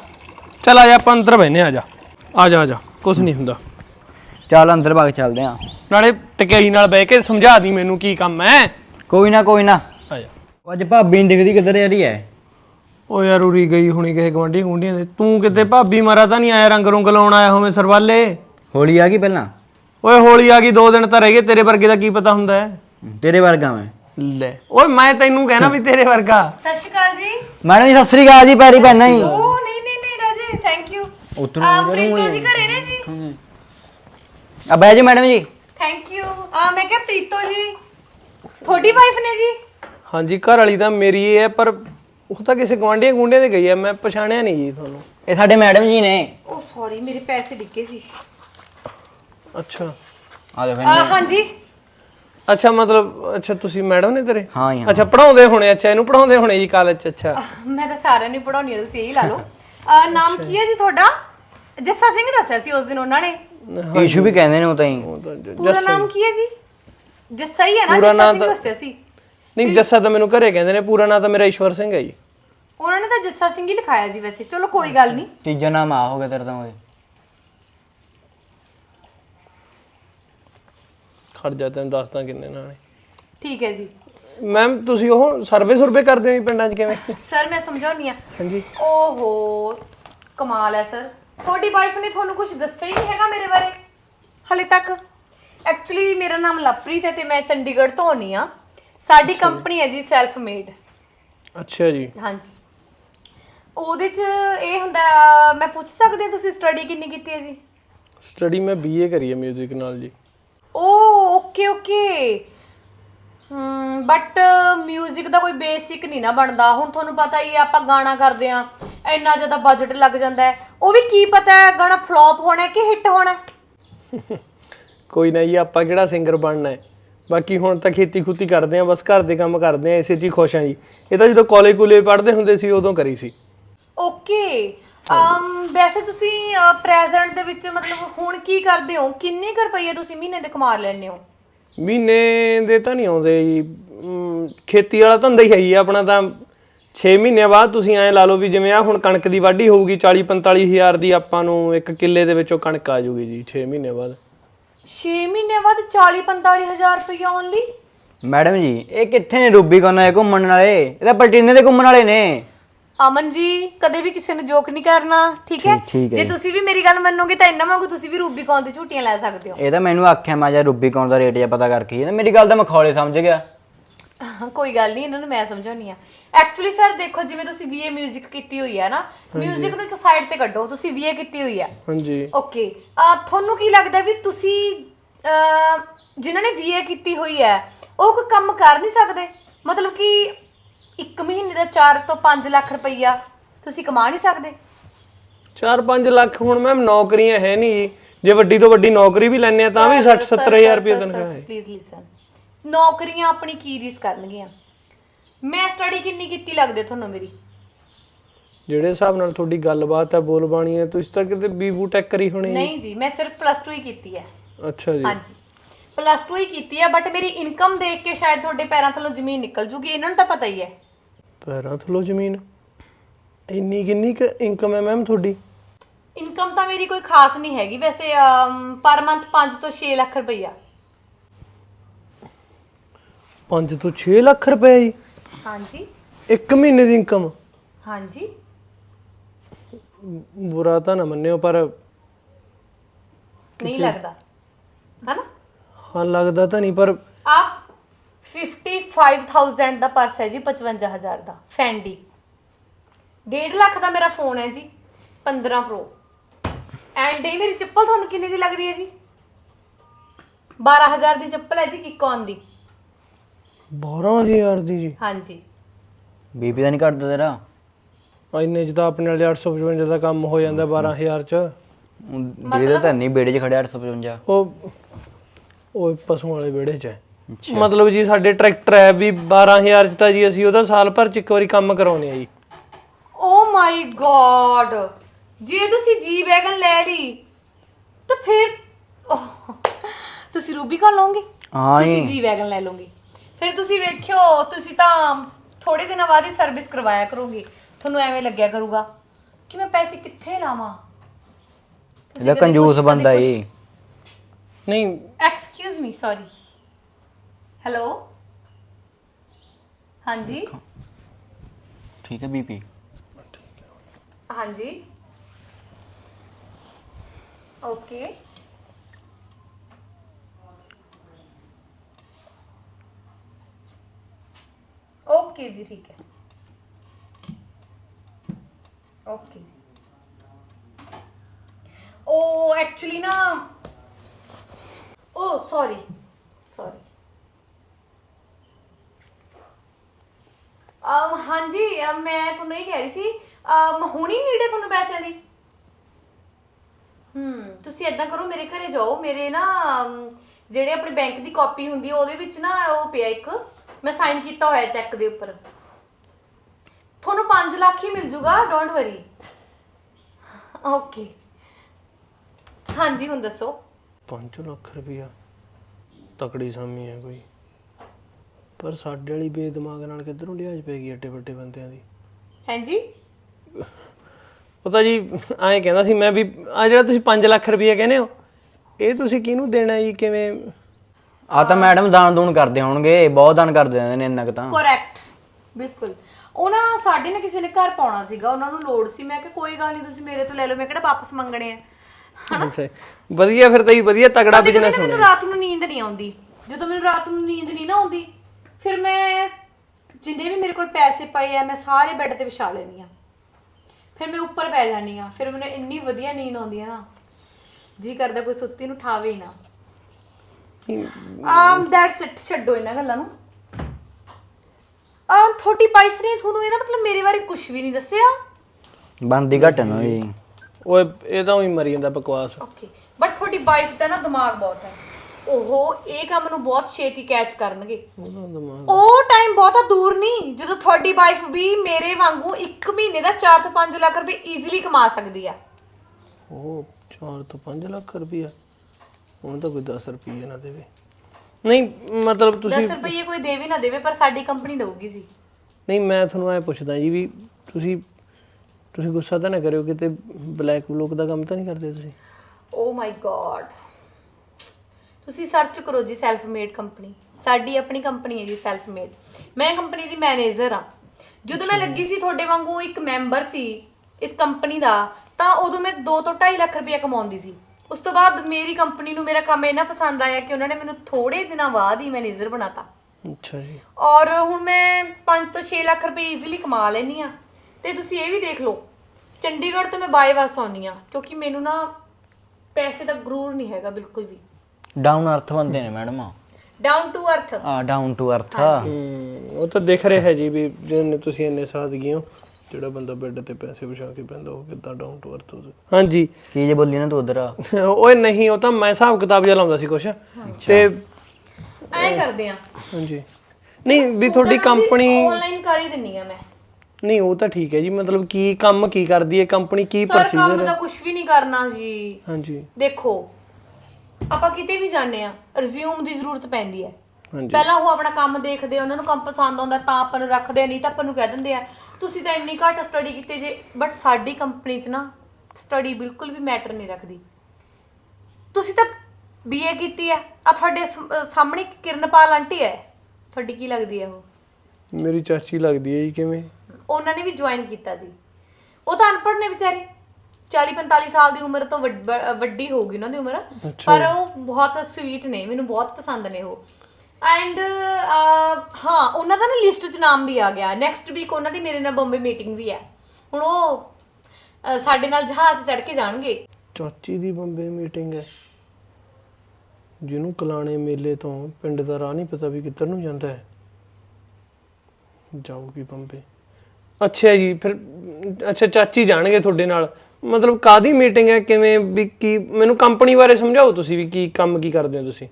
ਚਲ ਆ ਜਾ ਆਪਾਂ ਅੰਦਰ ਬੈਨੇ ਆ ਜਾ। ਆ ਜਾ ਆ ਜਾ ਕੁਝ ਨਹੀਂ ਹੁੰਦਾ। ਚੱਲ ਅੰਦਰ ਭਾਗ ਚੱਲਦੇ ਆ ਨਾਲੇ ਟਕਿਆਈ ਨਾਲ ਬਹਿ ਕੇ ਸਮਝਾ ਦੀ ਮੈਨੂੰ ਕੀ ਕੰਮ ਹੈ। ਕੋਈ ਨਾ ਕੋਈ ਨਾ। ਆ ਜਾ। ਅੱਜ ਭਾਬੀ ਨਹੀਂ ਦਿਖਦੀ ਕਿੱਧਰ ਰਹੀ ਹੈ। ਓ ਯਾਰ ਉਰੀ ਗਈ ਹੁਣੀ ਕਿਸੇ ਗਵਾਂਢੀ ਗੁੰਡੀਆਂ ਦੇ। ਤੂੰ ਕਿਤੇ ਭਾਬੀ ਮਾਰਾ ਤਾਂ ਨਹੀਂ ਆਇਆ ਰੰਗ ਰੁੰਗ ਲਾਉਣ ਆਇਆ ਹੋਵੇਂ ਸਰਵਾਲੇ? ਹੋਲੀ ਆ ਗਈ ਪਹਿਲਾਂ? ਓਏ ਹੋਲੀ ਆ ਗਈ ਦੋ ਦਿਨ ਤਾਂ ਰਹਿ ਗਏ। ਤੇਰੇ ਵਰਗੇ ਦਾ ਕੀ ਪਤਾ ਹੁੰਦਾ ਹੈ? ਤੇਰੇ ਵਰਗਾ ਮੈਂ। ਲੈ। ਓਏ ਮੈਂ ਤੈਨੂੰ ਕਹਿਣਾ ਵੀ ਤੇਰੇ ਵਰਗਾ। ਸਤਿ ਸ਼੍ਰੀ ਅਕਾਲ ਜੀ। ਮੈਡਮ ਜੀ ਸਤਿ ਸ੍ਰੀ ਅਕਾਲ ਜੀ ਪੈਰੀ ਪੈਣਾ ਹੀ ਉਹ ਨਹੀਂ ਨਹੀਂ ਨਹੀਂ ਰਾਜੇ ਥੈਂਕ ਯੂ ਉੱਤਰ ਪ੍ਰੀਤੋ ਜੀ ਘਰੇ ਨੇ ਜੀ? ਆ ਜੀ ਮੈਡਮ ਜੀ। ਥੈਂਕ ਯੂ ਆ ਮੈਂ ਕਿਹਾ ਪ੍ਰੀਤੋ ਜੀ ਤੁਹਾਡੀ ਵਾਈਫ ਨੇ ਜੀ? ਹਾਂਜੀ ਘਰ ਵਾਲੀ ਤਾਂ ਮੇਰੀ ਹੈ ਪਰ ਉਹ ਤਾਂ ਕਿਸੇ ਗਵਾਂਢੀਆਂ ਗੁੰਡਿਆਂ ਦੇ ਗਈ ਹੈ ਮੈਂ ਪਛਾਣਿਆ ਨਹੀਂ ਜੀ ਤੁਹਾਨੂੰ। ਇਹ ਸਾਡੇ ਮੈਡਮ ਜੀ ਨੇ। ਉਹ ਸੌਰੀ ਮੇਰੇ ਪੈਸੇ ਡਿੱਗੇ ਸੀ। ਅੱਛਾ। ਆ ਦੇਖੋ ਆ ਹਾਂਜੀ। ਅੱਛਾ ਮਤਲਬ ਅੱਛਾ ਤੁਸੀਂ ਮੈਡਮ ਨੇ ਤੇਰੇ? ਹਾਂ ਜੀ ਹਾਂ। ਅੱਛਾ ਪੜਾਉਂਦੇ ਹੋਣੇ ਅੱਛਾ ਇਹਨੂੰ ਪੜਾਉਂਦੇ ਹੋਣੇ ਜੀ ਕਾਲਜ ਚ ਅੱਛਾ। ਮੈਂ ਤਾਂ ਸਾਰਿਆਂ ਨੂੰ ਪੜਾਉਣੀ ਆ ਤੁਸੀਂ ਇਹੀ ਲਾ ਲਓ। ਆ ਨਾਮ ਕੀ ਹੈ ਜੀ ਤੁਹਾਡਾ? ਜੱਸਾ ਸਿੰਘ ਦੱਸਿਆ ਸੀ ਉਸ ਦਿਨ ਉਹਨਾਂ ਨੇ। ਇਸ਼ੂ ਵੀ ਕਹਿੰਦੇ ਨੇ ਉਹ ਤਾਂ ਹੀ। ਪੂਰਾ ਨਾਮ ਕੀ ਹੈ ਜੀ? ਜੱਸਾ ਹੀ ਹੈ ਨਾ ਪੂਰਾ ਜੱਸਾ ਨਾਮ ਸਿੰਘ ਤਾਂ- ਦੱਸਿਆ ਸੀ। ਨਹੀਂ ਜੱਸਾ ਤਾਂ ਮੈਨੂੰ ਘਰੇ ਕਹਿੰਦੇ ਨੇ ਪੂਰਾ ਨਾਂ ਤਾਂ ਮੇਰਾ ਈਸ਼ਵਰ ਸਿੰਘ ਹੈ ਜੀ। ਉਹਨਾਂ ਨੇ ਤਾਂ ਜੱਸਾ ਸਿੰਘ ਹੀ ਲਿਖਾਇਆ ਜੀ ਵੈਸੇ। ਚਲੋ ਕੋਈ ਗੱਲ ਨਹੀਂ। ਤੀਜਾ ਨਾਮ ਆ ਹੋ ਗਿਆ ਤੇਰੇ ਤੋਂ ਓਏ ਖੜ ਜਾ ਤੈਨੂੰ ਦੱਸਦਾ ਕਿੰਨੇ ਨਾਂ ਨੇ ਠੀਕ ਹੈ ਜੀ। ਮੈਮ ਤੁਸੀਂ ਉਹ ਸਰਵੇ ਸੁਰਵੇ ਕਰਦੇ ਹੋ ਜੀ ਪਿੰਡਾਂ 'ਚ ਕਿਵੇਂ? ਸਰ ਮੈਂ ਸਮਝਾਉਣੀ ਆ ਹਾਂਜੀ। ਓਹੋ ਕਮਾਲ ਹੈ ਸਰ ਤੁਹਾਡੀ ਵਾਈਫ ਨੇ ਤੁਹਾਨੂੰ ਕੁਝ ਦੱਸਿਆ ਹੀ ਨਹੀਂ ਹੈਗਾ ਮੇਰੇ ਬਾਰੇ। ਹਲੇ ਤੱਕ। ਐਕਚੁਅਲੀ ਮੇਰਾ ਨਾਮ ਲਵਪ੍ਰੀਤ ਹੈ ਤੇ ਮੈਂ ਚੰਡੀਗੜ੍ਹ ਤੋਂ ਆਉਣੀ ਆ ਸਾਡੀ ਕੰਪਨੀ ਹੈ ਜੀ ਸੈਲਫ ਮੇਡ ਅੱਛਾ ਜੀ। ਹਾਂਜੀ। ਉਹਦੇ ਚ ਇਹ ਹੁੰਦਾ ਮੈਂ ਪੁੱਛ ਸਕਦੀ ਹਾਂ ਤੁਸੀਂ ਸਟੱਡੀ ਕਿੰਨੀ ਕੀਤੀ ਹੈ ਜੀ? ਸਟੱਡੀ ਮੈਂ ਬੀਏ ਕਰੀ ਹੈ 뮤직 ਨਾਲ ਜੀ। ਓ ਓਕੇ ਓਕੇ ਹਮ ਬਟ 뮤직 ਦਾ ਕੋਈ ਬੇਸਿਕ ਨਹੀਂ ਨਾ ਬਣਦਾ। ਹੁਣ ਤੁਹਾਨੂੰ ਪਤਾ ਹੀ ਹੈ ਆਪਾਂ ਗਾਣਾ ਕਰਦੇ ਆ ਇੰਨਾ ਜ਼ਿਆਦਾ ਬਜਟ ਲੱਗ ਜਾਂਦਾ ਹੈ। ਉਹ ਵੀ ਕੀ ਪਤਾ ਹੈ ਗਾਣਾ ਫਲॉप ਹੋਣਾ ਕਿ ਹਿੱਟ ਹੋਣਾ [laughs] ਕੋਈ ਨਾ ਆਪਾਂ ਕਿਹੜਾ ਸਿੰਗਰ ਬਣਨਾ ਹੈ? ਬਾਕੀ ਹੁਣ ਤਾਂ ਖੇਤੀ ਖੁਤੀ ਕਰਦੇ ਆ ਬਸ ਘਰ ਦੇ ਕੰਮ ਕਰਦੇ ਆ ਇਸੇ 'ਚ ਖੁਸ਼ ਆਂ ਜੀ। ਇਹ ਤਾਂ ਜਦੋਂ ਕਾਲਜ ਕੁਲੇ ਪੜ੍ਹਦੇ ਹੁੰਦੇ ਸੀ ਉਦੋਂ ਕਰੀ ਸੀ। ਓਕੇ ਅਮ ਵੈਸੇ ਤੁਸੀਂ ਪ੍ਰੈਜ਼ੈਂਟ ਦੇ ਵਿੱਚ ਮਤਲਬ ਹੁਣ ਕੀ ਕਰਦੇ ਹੋ? ਕਿੰਨੇ ਕੁ ਰੁਪਏ ਤੁਸੀਂ ਮਹੀਨੇ ਦੇ ਕਮਾ ਲੈਂਦੇ ਹੋ? ਮਹੀਨੇ ਦੇ ਤਾਂ ਨਹੀਂ ਆਉਂਦੇ ਜੀ। ਅਮ, ਖੇਤੀ ਵਾਲਾ ਧੰਦਾ ਹੀ ਹੈ ਜੀ। ਆਪਣਾ ਤਾਂ 6 ਮਹੀਨਿਆਂ ਬਾਅਦ ਤੁਸੀਂ ਐਂ ਲਾ ਲਓ ਵੀ ਜਿਵੇਂ ਆ ਹੁਣ ਕਣਕ ਦੀ ਵਾਢੀ ਹੋਊਗੀ 40 45 ਹਜ਼ਾਰ ਦੀ ਆਪਾਂ ਨੂੰ ਇੱਕ ਕਿੱਲੇ ਦੇ ਵਿੱਚੋਂ ਕਣਕ ਆ ਜਾਊਗੀ ਜੀ 6 ਮਹੀਨਿਆਂ ਬਾਅਦ। 6 ਮਹੀਨੇ ਬਾਅਦ 40 45 ਹਜ਼ਾਰ ਰੁਪਏ ਓਨਲੀ ਮੈਡਮ ਜੀ ਇਹ ਕਿੱਥੇ ਨੇ ਰੂਬੀ ਕੋਨਾ ਇਹ ਘੁੰਮਣ ਵਾਲੇ? ਇਹ ਤਾਂ ਪਲਟੀਨੇ ਦੇ ਘੁੰਮਣ ਵਾਲੇ ਨੇ। ਅਮਨ ਜੀ ਕਦੇ ਵੀ ਕਿਸੇ ਨੂੰ ਜੋਕ ਨਹੀਂ ਕਰਨਾ ਠੀਕ ਹੈ ਠੀਕ- ਠੀਕ ਹੈ ਜੇ ਤੁਸੀਂ ਵੀ ਮੇਰੀ ਗੱਲ ਮੰਨੋਗੇ ਤਾਂ ਇੰਨਾ ਵਾਂਗੂ ਤੁਸੀਂ ਵੀ ਰੂਬੀ ਕੌਣ ਦੀ ਝੂਟੀਆਂ ਲੈ ਸਕਦੇ ਹੋ ਇਹ ਤਾਂ ਮੈਨੂੰ ਆਖਿਆ ਮੈਂ ਜਾ ਰੂਬੀ ਕੌਣ ਦਾ ਰੇਟ ਜਾਂ ਪਤਾ ਕਰਕੇ ਇਹ ਤਾਂ ਮੇਰੀ ਗੱਲ ਤਾਂ ਮੈਂ ਖੌਲੇ ਸਮਝ ਗਿਆ ਕੋਈ ਗੱਲ ਨਹੀਂ ਇਹਨਾਂ ਨੂੰ ਮੈਂ ਸਮਝਾਉਣੀ ਆ ਐਕਚੁਅਲੀ ਸਰ ਦੇਖੋ ਜਿਵੇਂ ਤੁਸੀਂ ਬੀਏ 뮤직 ਕੀਤੀ ਹੋਈ ਹੈ ਨਾ 뮤직 ਨੂੰ ਇੱਕ ਸਾਈਡ ਤੇ ਕੱਢੋ ਤੁਸੀਂ ਬੀਏ ਕੀਤੀ ਹੋਈ ਹੈ ਹਾਂਜੀ ਓਕੇ ਆ ਤੁਹਾਨੂੰ ਕੀ ਲੱਗਦਾ ਵੀ ਤੁਸੀਂ ਅਹ, ਜਿਨ੍ਹਾਂ ਨੇ ਬੀਏ ਕੀਤੀ ਹੋਈ ਹੈ ਉਹ ਕੋਈ ਕੰਮ ਕਰ ਨਹੀਂ ਸਕਦੇ ਮਤਲਬ ਕਿ ਇੱਕ ਮਹੀਨੇ ਦਾ 4 ਤੋਂ 5 ਲੱਖ ਰੁਪਈਆ ਤੁਸੀਂ ਕਮਾ ਨਹੀਂ ਸਕਦੇ। 4-5 ਲੱਖ ਹੁਣ ਮੈਮ ਨੌਕਰੀਆਂ ਹੈ ਨਹੀਂ ਜੀ। ਜੇ ਵੱਡੀ ਤੋਂ ਵੱਡੀ ਨੌਕਰੀ ਵੀ ਲੈਣੇ ਆ ਤਾਂ ਵੀ 60-70000 ਰੁਪਏ ਤਨਖਾਹ ਹੈ। ਪਲੀਜ਼ ਲਿਸਨ ਨੌਕਰੀਆਂ ਆਪਣੀ ਕੀ ਰੀਸ ਕਰਨਗੀਆਂ? ਮੈਂ ਸਟੱਡੀ ਕਿੰਨੀ ਕੀਤੀ ਲੱਗਦੇ ਤੁਹਾਨੂੰ ਮੇਰੀ? ਜਿਹੜੇ ਹਿਸਾਬ ਨਾਲ ਤੁਹਾਡੀ ਗੱਲਬਾਤ ਹੈ ਬੋਲ ਬਾਣੀ ਹੈ ਤੁਸੀਂ ਤਾਂ ਕਿਤੇ ਬੀਬੂ ਟੈਕ ਕਰੀ ਹੋਣੀ ਨਹੀਂ ਜੀ ਮੈਂ ਸਿਰਫ ਪਲੱਸ 2 ਹੀ ਕੀਤੀ ਹੈ। ਅੱਛਾ ਜੀ। ਹਾਂਜੀ। ਪਲੱਸ 2 ਹੀ ਕੀਤੀ ਹੈ ਬਟ ਮੇਰੀ ਇਨਕਮ ਦੇਖ ਕੇ ਸ਼ਾਇਦ ਤੁਹਾਡੇ ਪੈਰਾਂ ਥੱਲੋਂ ਜ਼ਮੀਨ ਨਿਕਲ ਜੂਗੀ ਇਹਨਾਂ ਨੂੰ ਤਾਂ ਪਤਾ ਹੀ ਹੈ। ਪੈਰਾਂ ਥੱਲੋਂ ਜ਼ਮੀਨ। ਇੰਨੀ ਕਿੰਨੀ ਕੁ ਇਨਕਮ ਹੈ ਮੈਮ ਤੁਹਾਡੀ? ਇਨਕਮ ਤਾਂ ਮੇਰੀ ਕੋਈ ਖਾਸ ਨਹੀਂ ਹੈਗੀ। ਵੈਸੇ ਪਰ ਮੰਥ 5 ਤੋਂ 6 ਲੱਖ ਰੁਪਈਆ। 5 ਤੋਂ 6 ਲੱਖ ਰੁਪਏ ਜੀ? ਹਾਂਜੀ। ਇੱਕ ਮਹੀਨੇ ਦੀ ਇਨਕਮ ਹਾਂਜੀ। ਬੁਰਾ ਤਾਂ ਨਾ ਮੰਨਿਓ ਪਰ ਨਹੀਂ ਲੱਗਦਾ। ਹਨਾ? ਹਾਂ ਲੱਗਦਾ ਤਾਂ ਨਹੀਂ ਪਰ ਆ 55000 ਦਾ ਪਰਸ ਹੈ ਜੀ 55000 ਦਾ ਫੈਂਡੀ 1.5 ਲੱਖ ਦਾ ਮੇਰਾ ਫੋਨ ਹੈ ਜੀ 15 ਪ੍ਰੋ ਐਂਡ ਇਹ ਮੇਰੀ ਚੱਪਲ ਤੁਹਾਨੂੰ ਕਿੰਨੇ ਦੀ ਲੱਗਦੀ ਹੈ ਜੀ? 12000 ਦੀ ਚੱਪਲ ਹੈ ਜੀ ਕਿਕੌਨ ਦੀ। 12000 ਦੀ ਜੀ। ਹਾਂਜੀ। ਬੀਪੀ ਤਾਂ ਨਹੀਂ ਘਟਦਾ ਤੇਰਾ? ਇੰਨੇ ਚ ਤਾਂ ਆਪਣੇ ਵਾਲੇ 855 ਦਾ ਕੰਮ ਹੋ ਜਾਂਦਾ 12000 ਚ। ਦੇ ਤਾਂ ਨਹੀਂ ਬੇੜੇ 'ਚ ਖੜਿਆ 855 ਉਹ ਉਹ ਪਸ਼ੂਆਂ ਵਾਲੇ ਵਿਹੜੇ ਚ ਹੈ। ਮਤਲਬ ਜੀ ਸਾਡੇ ਟਰੈਕਟਰ ਹੈ ਵੀ 12000 ਚ ਤਾਂ ਜੀ ਅਸੀਂ ਉਹਦਾ ਸਾਲ ਭਰ ਚ ਇੱਕ ਵਾਰੀ ਕੰਮ ਕਰਾਉਨੇ ਆ ਜੀ। ਓ ਮਾਈ ਗॉड ਜੇ ਤੁਸੀਂ ਜੀ ਵੈਗਨ ਲੈ ਲਈ ਤਾਂ ਫਿਰ ਓਹ, ਤੁਸੀਂ ਰੂਬੀਕੌਨ ਲਓਗੇ? ਹਾਂ ਤੁਸੀਂ ਜੀ। ਵੈਗਨ ਲੈ ਲਓਗੇ। ਫਿਰ ਤੁਸੀਂ ਵੇਖਿਓ ਤੁਸੀਂ ਤਾਂ ਥੋੜੇ ਦਿਨਾਂ ਬਾਅਦ ਹੀ ਸਰਵਿਸ ਕਰਵਾਇਆ ਕਰੋਗੇ। ਤੁਹਾਨੂੰ ਐਵੇਂ ਲੱਗਿਆ ਕਰੂਗਾ ਕਿ ਮੈਂ ਪੈਸੇ ਕਿੱਥੇ ਲਾਵਾਂ? ਇਹਦਾ ਕੰਜੂਸ ਬੰਦਾ ਈ ਨਹੀਂ। ਐਕਸਕਿਊਜ਼ ਮੀ ਸੌਰੀ ਹੈਲੋ ਹਾਂਜੀ ਠੀਕ ਹੈ ਬੀਪੀ ਹਾਂਜੀ ਓਕੇ ਓਕੇ ਜੀ ਠੀਕ ਹੈ ਓਕੇ ਜੀ ਉਹ ਐਕਚੁਅਲੀ ਨਾ ਓ ਸੌਰੀ ਸੌਰੀ ਅਮ ਹਾਂਜੀ ਅਮ ਮੈਂ ਤੁਹਾਨੂੰ ਇਹ ਕਹਿ ਰਹੀ ਸੀ ਅਮ ਹੁਣੀ ਨੀੜੇ ਤੁਹਾਨੂੰ ਪੈਸਿਆਂ ਦੀ। ਹਮ ਤੁਸੀਂ ਏਦਾਂ ਕਰੋ ਮੇਰੇ ਘਰੇ ਜਾਓ ਮੇਰੇ ਨਾ ਅਮ, ਜਿਹੜੇ ਆਪਣੇ ਬੈਂਕ ਦੀ ਕਾਪੀ ਹੁੰਦੀ ਹੈ ਉਹਦੇ ਵਿੱਚ ਨਾ ਉਹ ਪਿਆ ਇੱਕ ਮੈਂ ਸਾਈਨ ਕੀਤਾ ਹੋਇਆ ਚੈੱਕ ਦੇ ਉੱਪਰ। ਤੁਹਾਨੂੰ 5 ਲੱਖ ਹੀ ਮਿਲ ਜੂਗਾ ਡੋਂਟ ਵਰੀ ਓਕੇ ਹਾਂਜੀ ਹੁਣ ਦੱਸੋ। 5 ਲੱਖ ਰੁਪਇਆ ਤਕੜੀ ਸਾਮੀ ਹੈ ਕੋਈ। ਪਰ ਸਾਡੇ ਵਾਲੀ ਬੇਦਿਮਾਗ ਨਾਲ ਕਿੱਧਰੋਂ ਲਿਆਜ ਪੈ ਗਈ ਏਡੇ ਵੱਡੇ ਬੰਦਿਆਂ ਦੀ? ਹਾਂਜੀ? ਉਹ ਤਾਂ ਜੀ ਐਂ ਕਹਿੰਦਾ ਸੀ ਮੈਂ ਵੀ ਆ ਜਿਹੜਾ ਤੁਸੀਂ 5 ਲੱਖ ਰੁਪਇਆ ਕਹਿੰਦੇ ਹੋ ਇਹ ਤੁਸੀਂ ਕਿਹਨੂੰ ਦੇਣਾ ਜੀ ਕਿਵੇਂ? ਆ ਤਾਂ ਮੈਡਮ ਦਾਨ ਦੂਨ ਕਰਦੇ ਹੋਣਗੇ ਬਹੁਤ ਦਾਨ ਕਰਦੇ ਰਹਿੰਦੇ ਨੇ ਇੰਨਾ ਕੁ ਤਾਂ। ਕਰੈਕਟ ਬਿਲਕੁਲ। ਉਹ ਨਾ ਸਾਡੇ ਨਾ ਕਿਸੇ ਨੇ ਘਰ ਪਾਉਣਾ ਸੀਗਾ ਉਹਨਾਂ ਨੂੰ ਲੋੜ ਸੀ। ਮੈਂ ਕਿਹਾ ਕੋਈ ਗੱਲ ਨਹੀਂ ਤੁਸੀਂ ਮੇਰੇ ਤੋਂ ਲੈ ਲਓ ਮੈਂ ਕਿਹੜਾ ਵਾਪਸ ਮੰਗਣੇ ਆ? ਅੱਛਾ ਵਧੀਆ ਫਿਰ ਤਾਂ ਜੀ ਵਧੀਆ ਤਗੜਾ ਬਿਜ਼ਨਸ ਮੈਨੂੰ ਰਾਤ ਨੂੰ ਨੀਂਦ ਨਹੀਂ ਆਉਂਦੀ। ਜਦੋਂ ਮੈਨੂੰ ਰਾਤ ਨੂੰ ਨੀਂਦ ਨਹੀਂ ਨਾ ਆਉਂਦੀ ਫਿਰ ਮੈਂ ਜਿੰਨੇ ਵੀ ਮੇਰੇ ਕੋਲ ਪੈਸੇ ਪਏ ਆ ਮੈਂ ਸਾਰੇ ਬੈੱਡ ਤੇ ਵਿਛਾ ਲੈਣੀ ਆ। ਫਿਰ ਮੈਂ ਉੱਪਰ ਪੈ ਜਾਣੀ ਆ ਫਿਰ ਮੈਨੂੰ ਇੰਨੀ ਵਧੀਆ ਨੀਂਦ ਆਉਂਦੀ ਆ ਨਾ ਜੀ ਕਰਦਾ ਕੋਈ ਸੁੱਤੀ ਨੂੰ ਠਾਵੇ ਹੀ ਨਾ। ਆਮ ਦੈਟਸ ਇਟ ਛੱਡੋ ਇਹਨਾਂ ਗੱਲਾਂ ਨੂੰ। ਆਮ ਤੁਹਾਡੀ ਵਾਈਫ ਨੇ ਤੁਹਾਨੂੰ ਇਹਦਾ ਮਤਲਬ ਮੇਰੇ ਬਾਰੇ ਕੁਝ ਵੀ ਨਹੀਂ ਦੱਸਿਆ? ਬਣਦੀ ਘਟ ਨਾ ਜੀ ਓਏ ਇਹ ਤਾਂ ਉਹੀ ਮਰੀ ਜਾਂਦਾ ਬਕਵਾਸ। ਓਕੇ ਬਟ ਤੁਹਾਡੀ ਵਾਈਫ ਦਾ ਨਾ ਦਿਮਾਗ ਬਹੁਤ ਹੈ। ਉਹ ਇਹ ਕੰਮ ਨੂੰ ਬਹੁਤ ਛੇਤੀ ਕੈਚ ਕਰਨਗੇ। ਉਹਦਾ ਦਿਮਾਗ ਉਹ ਟਾਈਮ ਬਹੁਤਾ ਦੂਰ ਨਹੀਂ ਜਦੋਂ ਤੁਹਾਡੀ ਵਾਈਫ ਵੀ ਮੇਰੇ ਵਾਂਗੂ 1 ਮਹੀਨੇ ਦਾ 4 ਤੋਂ 5 ਲੱਖ ਰੁਪਏ ਈਜ਼ੀਲੀ ਕਮਾ ਸਕਦੀ ਆ। ਉਹ 4 ਤੋਂ 5 ਲੱਖ ਰੁਪਇਆ ਹੁਣ ਤਾਂ ਕੋਈ 10 ਰੁਪਏ ਨਾ ਦੇਵੇ। ਨਹੀਂ ਮਤਲਬ ਤੁਸੀਂ 10 ਰੁਪਏ ਕੋਈ ਦੇਵੇ ਨਾ ਦੇਵੇ ਪਰ ਸਾਡੀ ਕੰਪਨੀ ਦਊਗੀ ਸੀ ਨਹੀਂ ਮੈਂ ਤੁਹਾਨੂੰ ਐ ਪੁੱਛਦਾ ਜੀ ਵੀ ਤੁਸੀਂ ਤੁਸੀਂ ਗੁੱਸਾ ਤਾਂ ਨਾ ਕਰਿਓ ਕਿਤੇ ਬਲੈਕ ਬਲੋਕ ਦਾ ਕੰਮ ਤਾਂ ਨਹੀਂ ਕਰਦੇ ਤੁਸੀਂ? ਓ ਮਾਈ ਗॉड ਤੁਸੀਂ ਸਰਚ ਕਰੋ ਜੀ ਸੈਲਫ ਮੇਡ ਕੰਪਨੀ ਸਾਡੀ ਆਪਣੀ ਕੰਪਨੀ ਹੈ ਜੀ ਸੈਲਫ ਮੇਡ ਮੈਂ ਕੰਪਨੀ ਦੀ ਮੈਨੇਜਰ ਆ ਜਦੋਂ ਮੈਂ ਲੱਗੀ ਸੀ ਤੁਹਾਡੇ ਵਾਂਗੂ ਇੱਕ ਮੈਂਬਰ ਸੀ ਇਸ ਕੰਪਨੀ ਦਾ ਤਾਂ ਉਦੋਂ ਮੈਂ 2 ਤੋਂ 2.5 ਲੱਖ ਰੁਪਏ ਕਮਾਉਂਦੀ ਸੀ। ਉਸ ਤੋਂ ਬਾਅਦ ਮੇਰੀ ਕੰਪਨੀ ਨੂੰ ਮੇਰਾ ਕੰਮ ਇੰਨਾ ਪਸੰਦ ਆਇਆ ਕਿ ਉਹਨਾਂ ਨੇ ਮੈਨੂੰ ਥੋੜੇ ਦਿਨਾਂ ਬਾਅਦ ਹੀ ਮੈਨੇਜਰ ਬਣਾਤਾ। ਅੱਛਾ ਜੀ। ਔਰ ਹੁਣ ਮੈਂ 5 ਤੋਂ 6 ਲੱਖ ਰੁਪਏ ਈਜ਼ੀਲੀ ਕਮਾ ਲੈਣੀ ਆ ਤੇ ਤੁਸੀਂ ਇਹ ਵੀ ਦੇਖ ਲਓ ਚੰਡੀਗੜ੍ਹ ਤੋਂ ਮੈਂ ਬਾਏ ਬੱਸ ਆਉਣੀ ਆ ਕਿਉਂਕਿ ਮੈਨੂੰ ਨਾ ਪੈਸੇ ਦਾ ਗਰੂਰ ਨਹੀਂ ਹੈਗਾ ਬਿਲਕੁਲ ਵੀ। ਡਾਊਨ ਅਰਥ ਬੰਦੇ ਨੇ ਮੈਡਮ ਡਾਊਨ ਟੂ ਅਰਥ ਆ ਡਾਊਨ ਟੂ ਅਰਥ ਉਹ ਤਾਂ ਦਿਖ ਰਿਹਾ ਜੀ ਵੀ ਜਿੰਨੇ ਤੁਸੀਂ ਇੰਨੇ ਸਾਦਗੀ ਹੋ ਜਿਹੜਾ ਬੰਦਾ ਬੈੱਡ ਤੇ ਪੈਸੇ ਵਿਛਾ ਕੇ ਪੈਂਦਾ ਉਹ ਕਿੱਦਾਂ ਡਾਊਨ ਟੂ ਅਰਥ ਹੋ ਹਾਂਜੀ। ਕੀ ਜੇ ਬੋਲੀ ਨਾ ਤੂੰ ਉਧਰ [laughs] ਓਏ ਨਹੀਂ ਉਹ ਤਾਂ ਮੈਂ ਹਿਸਾਬ ਕਿਤਾਬ ਜਿਹਾ ਲਾਉਂਦਾ ਸੀ ਕੁਛ। ਤੇ ਐਂ ਕਰਦੇ ਆ। ਹਾਂਜੀ। ਨਹੀਂ ਵੀ ਤੁਹਾਡੀ ਕੰਪਨੀ ਆਨਲਾਈਨ ਕਰ ਹੀ ਦਿੰਨੀ ਆ ਮੈਂ। ਨਹੀਂ ਉਹ ਤਾਂ ਠੀਕ ਹੈ ਜੀ ਮਤਲਬ ਕੀ ਕੰਮ ਕੀ ਕਰਦੀ ਹੈ ਕੰਪਨੀ ਕੀ ਸਰ ਕੰਮ ਪ੍ਰੋਸੀਜਰ ਦਾ ਹੈ ਕੁਝ ਵੀ ਨਹੀਂ ਕਰਨਾ ਜੀ। ਹਾਂਜੀ। ਦੇਖੋ ਆਪਾਂ ਕਿਤੇ ਵੀ ਜਾਂਦੇ ਆ ਰਿਜ਼ਿਊਮ ਦੀ ਜ਼ਰੂਰਤ ਪੈਂਦੀ ਹੈ। ਹਾਂਜੀ। ਪਹਿਲਾਂ ਉਹ ਆਪਣਾ ਕੰਮ ਦੇਖਦੇ ਆ ਉਹਨਾਂ ਨੂੰ ਕੰਮ ਪਸੰਦ ਆਉਂਦਾ ਤਾਂ ਆਪਾਂ ਨੂੰ ਰੱਖਦੇ ਆ ਨਹੀਂ ਤਾਂ ਆਪਾਂ ਨੂੰ ਕਹਿ ਦਿੰਦੇ ਆ। ਤੁਸੀਂ ਤਾਂ ਇੰਨੀ ਘੱਟ ਸਟੱਡੀ ਕੀਤੀ ਜੇ ਬਟ ਸਾਡੀ ਕੰਪਨੀ 'ਚ ਨਾ ਸਟੱਡੀ ਬਿਲਕੁਲ ਵੀ ਮੈਟਰ ਨਹੀਂ ਰੱਖਦੀ। ਤੁਸੀਂ ਤਾਂ ਬੀਏ ਕੀਤੀ ਆ ਆ ਤੁਹਾਡੇ ਅਹ ਸਾਹਮਣੇ ਕਿਰਨਪਾਲ ਆਂਟੀ ਹੈ। ਤੁਹਾਡੀ ਕੀ ਲੱਗਦੀ ਹੈ ਉਹ? ਮੇਰੀ ਚਾਚੀ ਲੱਗਦੀ ਹੈ ਜੀ ਕਿਵੇਂ? ਉਹਨਾਂ ਨੇ ਵੀ ਜੁਆਇਨ ਕੀਤਾ ਸੀ। ਉਹ ਤਾਂ ਅਨਪੜ੍ਹ ਨੇ ਵਿਚਾਰੇ। 40 45 ਸਾਲ ਦੀ ਉਮਰ ਤੋਂ ਵੱਡ- ਹੋਊਗੀ ਉਹਨਾਂ ਦੀ ਉਮਰ। ਪਰ ਉਹ ਬਹੁਤ ਸਵੀਟ ਨੇ ਮੈਨੂੰ ਬਹੁਤ ਪਸੰਦ ਨੇ ਉਹ। ਐਂਡ ਹਾਂ ਉਹਨਾਂ ਦਾ ਨਾ ਲਿਸਟ 'ਚ ਨਾਮ ਵੀ ਆ ਗਿਆ। ਨੈਕਸਟ ਵੀਕ ਉਹਨਾਂ ਦੀ ਮੇਰੇ ਨਾਲ ਬੰਬੇ ਮੀਟਿੰਗ ਵੀ ਹੈ। ਹੁਣ ਉਹ ਅਹ, ਸਾਡੇ ਨਾਲ ਜਹਾਜ਼ ਚੜ੍ਹ ਕੇ ਜਾਣਗੇ। ਚਾਚੀ ਦੀ ਬੰਬੇ ਮੀਟਿੰਗ ਹੈ। ਜਿਹਨੂੰ ਕਲਾਣੇ ਮੇਲੇ ਤੋਂ ਪਿੰਡ ਦਾ ਰਾਹ ਨਹੀਂ ਪਤਾ ਵੀ ਕਿੱਧਰ ਨੂੰ ਜਾਂਦਾ ਹੈ। ਜਾਊਗੀ ਬੰਬੇ ਅੱਛਾ ਜੀ ਫਿਰ ਅੱਛਾ ਚਾਚੀ ਜਾਣਗੇ ਤੁਹਾਡੇ ਨਾਲ। ਮਤਲਬ ਕਾਦੀ ਮੀਟਿੰਗ ਹੈ? ਕਿਵੇਂ ਵੀ ਕੀ ਮੈਨੂੰ ਕੰਪਨੀ ਬਾਰੇ ਸਮਝਾਓ ਤੁਸੀਂ ਵੀ ਕੀ ਕੰਮ ਕੀ ਕਰਦੇ ਹੋ ਤੁਸੀਂ।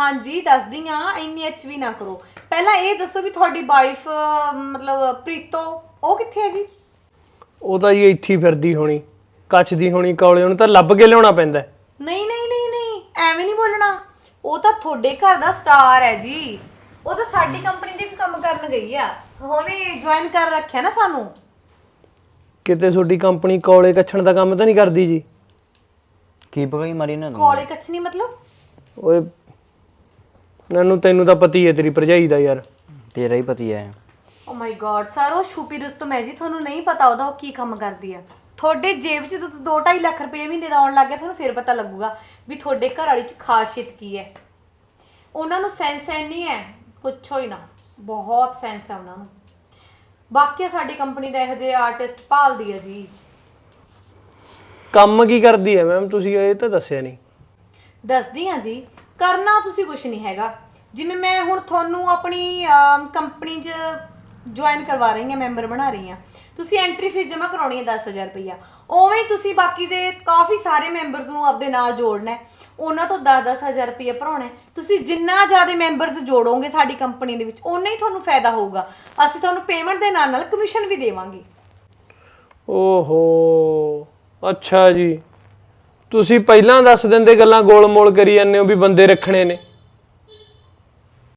ਹਾਂਜੀ ਦੱਸਦੀ ਆ ਇੰਨੀ ਐਚ ਵੀ ਨਾ ਕਰੋ। ਪਹਿਲਾਂ ਇਹ ਦੱਸੋ ਵੀ ਤੁਹਾਡੀ ਵਾਈਫ ਮਤਲਬ ਪ੍ਰੀਤੋ ਉਹ ਕਿੱਥੇ ਹੈ ਜੀ? ਉਹ ਤਾਂ ਜੀ ਇੱਥੇ ਹੀ ਫਿਰਦੀ ਹੋਣੀ। ਕੱਚਦੀ ਹੋਣੀ ਕੌਲੇ ਉਹਨੂੰ ਤਾਂ ਲੱਭ ਕੇ ਲਿਆਉਣਾ ਪੈਂਦਾ। ਹੈ। ਨਹੀਂ ਨਹੀਂ ਨਹੀਂ ਨਹੀਂ ਐਵੇਂ ਨਹੀਂ ਬੋਲਣਾ। ਉਹ ਤਾਂ ਤੁਹਾਡੇ ਘਰ ਦਾ ਸਟਾਰ ਹੈ ਜੀ। ਉਹ ਤਾਂ ਸਾਡੀ ਕੰਪਨੀ ਦੇ ਵੀ ਕੰਮ ਕਰਨ ਗਈ ਆ। ਹੁਣੇ ਜੁਆਇਨ ਕਰ ਰੱਖਿਆ ਨਾ ਸਾਨੂੰ। ਕਿਤੇ ਤੁਹਾਡੀ ਕੰਪਨੀ ਕੌਲੇ ਕੱਛਣ ਦਾ ਕੰਮ ਤਾਂ ਨਹੀਂ ਕਰਦੀ ਜੀ? ਕੀ ਪਕਾਈ ਮਾਰੀ ਇਹਨਾਂ ਨੂੰ? ਕੋਲੇ ਕੱਛ ਨਹੀਂ ਮਤਲਬ? ਓਏ ਨੈਨੂੰ ਤੈਨੂੰ ਤਾਂ ਪਤੀ ਹੈ ਤੇਰੀ ਭਰਜਾਈ ਦਾ ਯਾਰ। ਤੇਰਾ ਹੀ ਪਤੀ ਹੈ। ਓ ਮਾਈ ਗॉड ਸਰ ਉਹ ਛੁਪੀ ਰੁਸਤਮ ਹੈ ਜੀ ਤੁਹਾਨੂੰ ਨਹੀਂ ਪਤਾ ਉਹਦਾ ਉਹ ਕੀ ਕੰਮ ਕਰਦੀ ਆ। ਤੁਹਾਡੇ ਜੇਬ 'ਚ ਤਾਂ 2.5 ਲੱਖ ਰੁਪਏ ਮਹੀਨੇ ਦਾ ਆਉਣ ਲੱਗ ਗਿਆ ਤੁਹਾਨੂੰ ਫਿਰ ਪਤਾ ਲੱਗੂਗਾ ਵੀ ਤੁਹਾਡੇ ਘਰ ਵਾਲੀ 'ਚ ਖਾਸੀਅਤ ਕੀ ਹੈ। ਉਹਨਾਂ ਨੂੰ ਸੈਂਸ ਐ ਨਹੀਂ ਹੈ ਪੁੱਛੋ ਹੀ ਨਾ। ਬਹੁਤ ਸੈਂਸ ਹੈ ਉਹਨਾਂ ਨੂੰ। ਬਾਕੀ ਸਾਡੀ ਕੰਪਨੀ ਦਾ ਇਹੋ ਜਿਹੇ ਆਰਟਿਸਟ ਭਾਲਦੀ ਹੈ ਜੀ। ਕੰਮ ਕੀ ਕਰਦੀ ਹੈ ਮੈਮ? ਤੁਸੀਂ ਇਹ ਤਾਂ ਦੱਸਿਆ ਨਹੀਂ। ਦੱਸਦੀ ਆ ਜੀ। ਕਰਨਾ ਤੁਸੀਂ ਕੁਝ ਨਹੀਂ ਹੈਗਾ। ਜਿਵੇਂ ਮੈਂ ਹੁਣ ਤੁਹਾਨੂੰ ਆਪਣੀ ਕੰਪਨੀ 'ਚ ਜੁਆਇਨ ਕਰਵਾ ਰਹੀ ਹਾਂ ਮੈਂਬਰ ਬਣਾ ਰਹੀ ਹਾਂ ਤੁਸੀਂ ਐਂਟਰੀ ਫੀਸ ਜਮ੍ਹਾਂ ਕਰਾਉਣੀ ਹੈ 10000 ਰੁਪਇਆ ਉਵੇਂ ਹੀ ਤੁਸੀਂ ਬਾਕੀ ਦੇ ਕਾਫੀ ਸਾਰੇ ਮੈਂਬਰਸ ਨੂੰ ਆਪਦੇ ਨਾਲ ਜੋੜਨਾ ਹੈ। ਉਹਨਾਂ ਤੋਂ 10-10000 ਰੁਪਏ ਭਰਾਉਣਾ ਹੈ। ਤੁਸੀਂ ਜਿੰਨਾ ਜ਼ਿਆਦਾ ਮੈਂਬਰਸ ਜੋੜੋਗੇ ਸਾਡੀ ਕੰਪਨੀ ਦੇ ਵਿੱਚ ਉਨਾ ਹੀ ਤੁਹਾਨੂੰ ਫਾਇਦਾ ਹੋਊਗਾ। ਅਸੀਂ ਤੁਹਾਨੂੰ ਪੇਮੈਂਟ ਦੇ ਨਾਲ ਨਾਲ ਕਮਿਸ਼ਨ ਵੀ ਦੇਵਾਂਗੇ। ਓਹੋ, ਅੱਛਾ ਜੀ। ਤੁਸੀਂ ਪਹਿਲਾਂ ਦੱਸ ਦਿੰਦੇ ਗੱਲਾਂ ਗੋਲ-ਮੋਲ ਕਰੀ ਜਾਂਦੇ ਹੋ ਵੀ ਬੰਦੇ ਰੱਖਣੇ ਨੇ।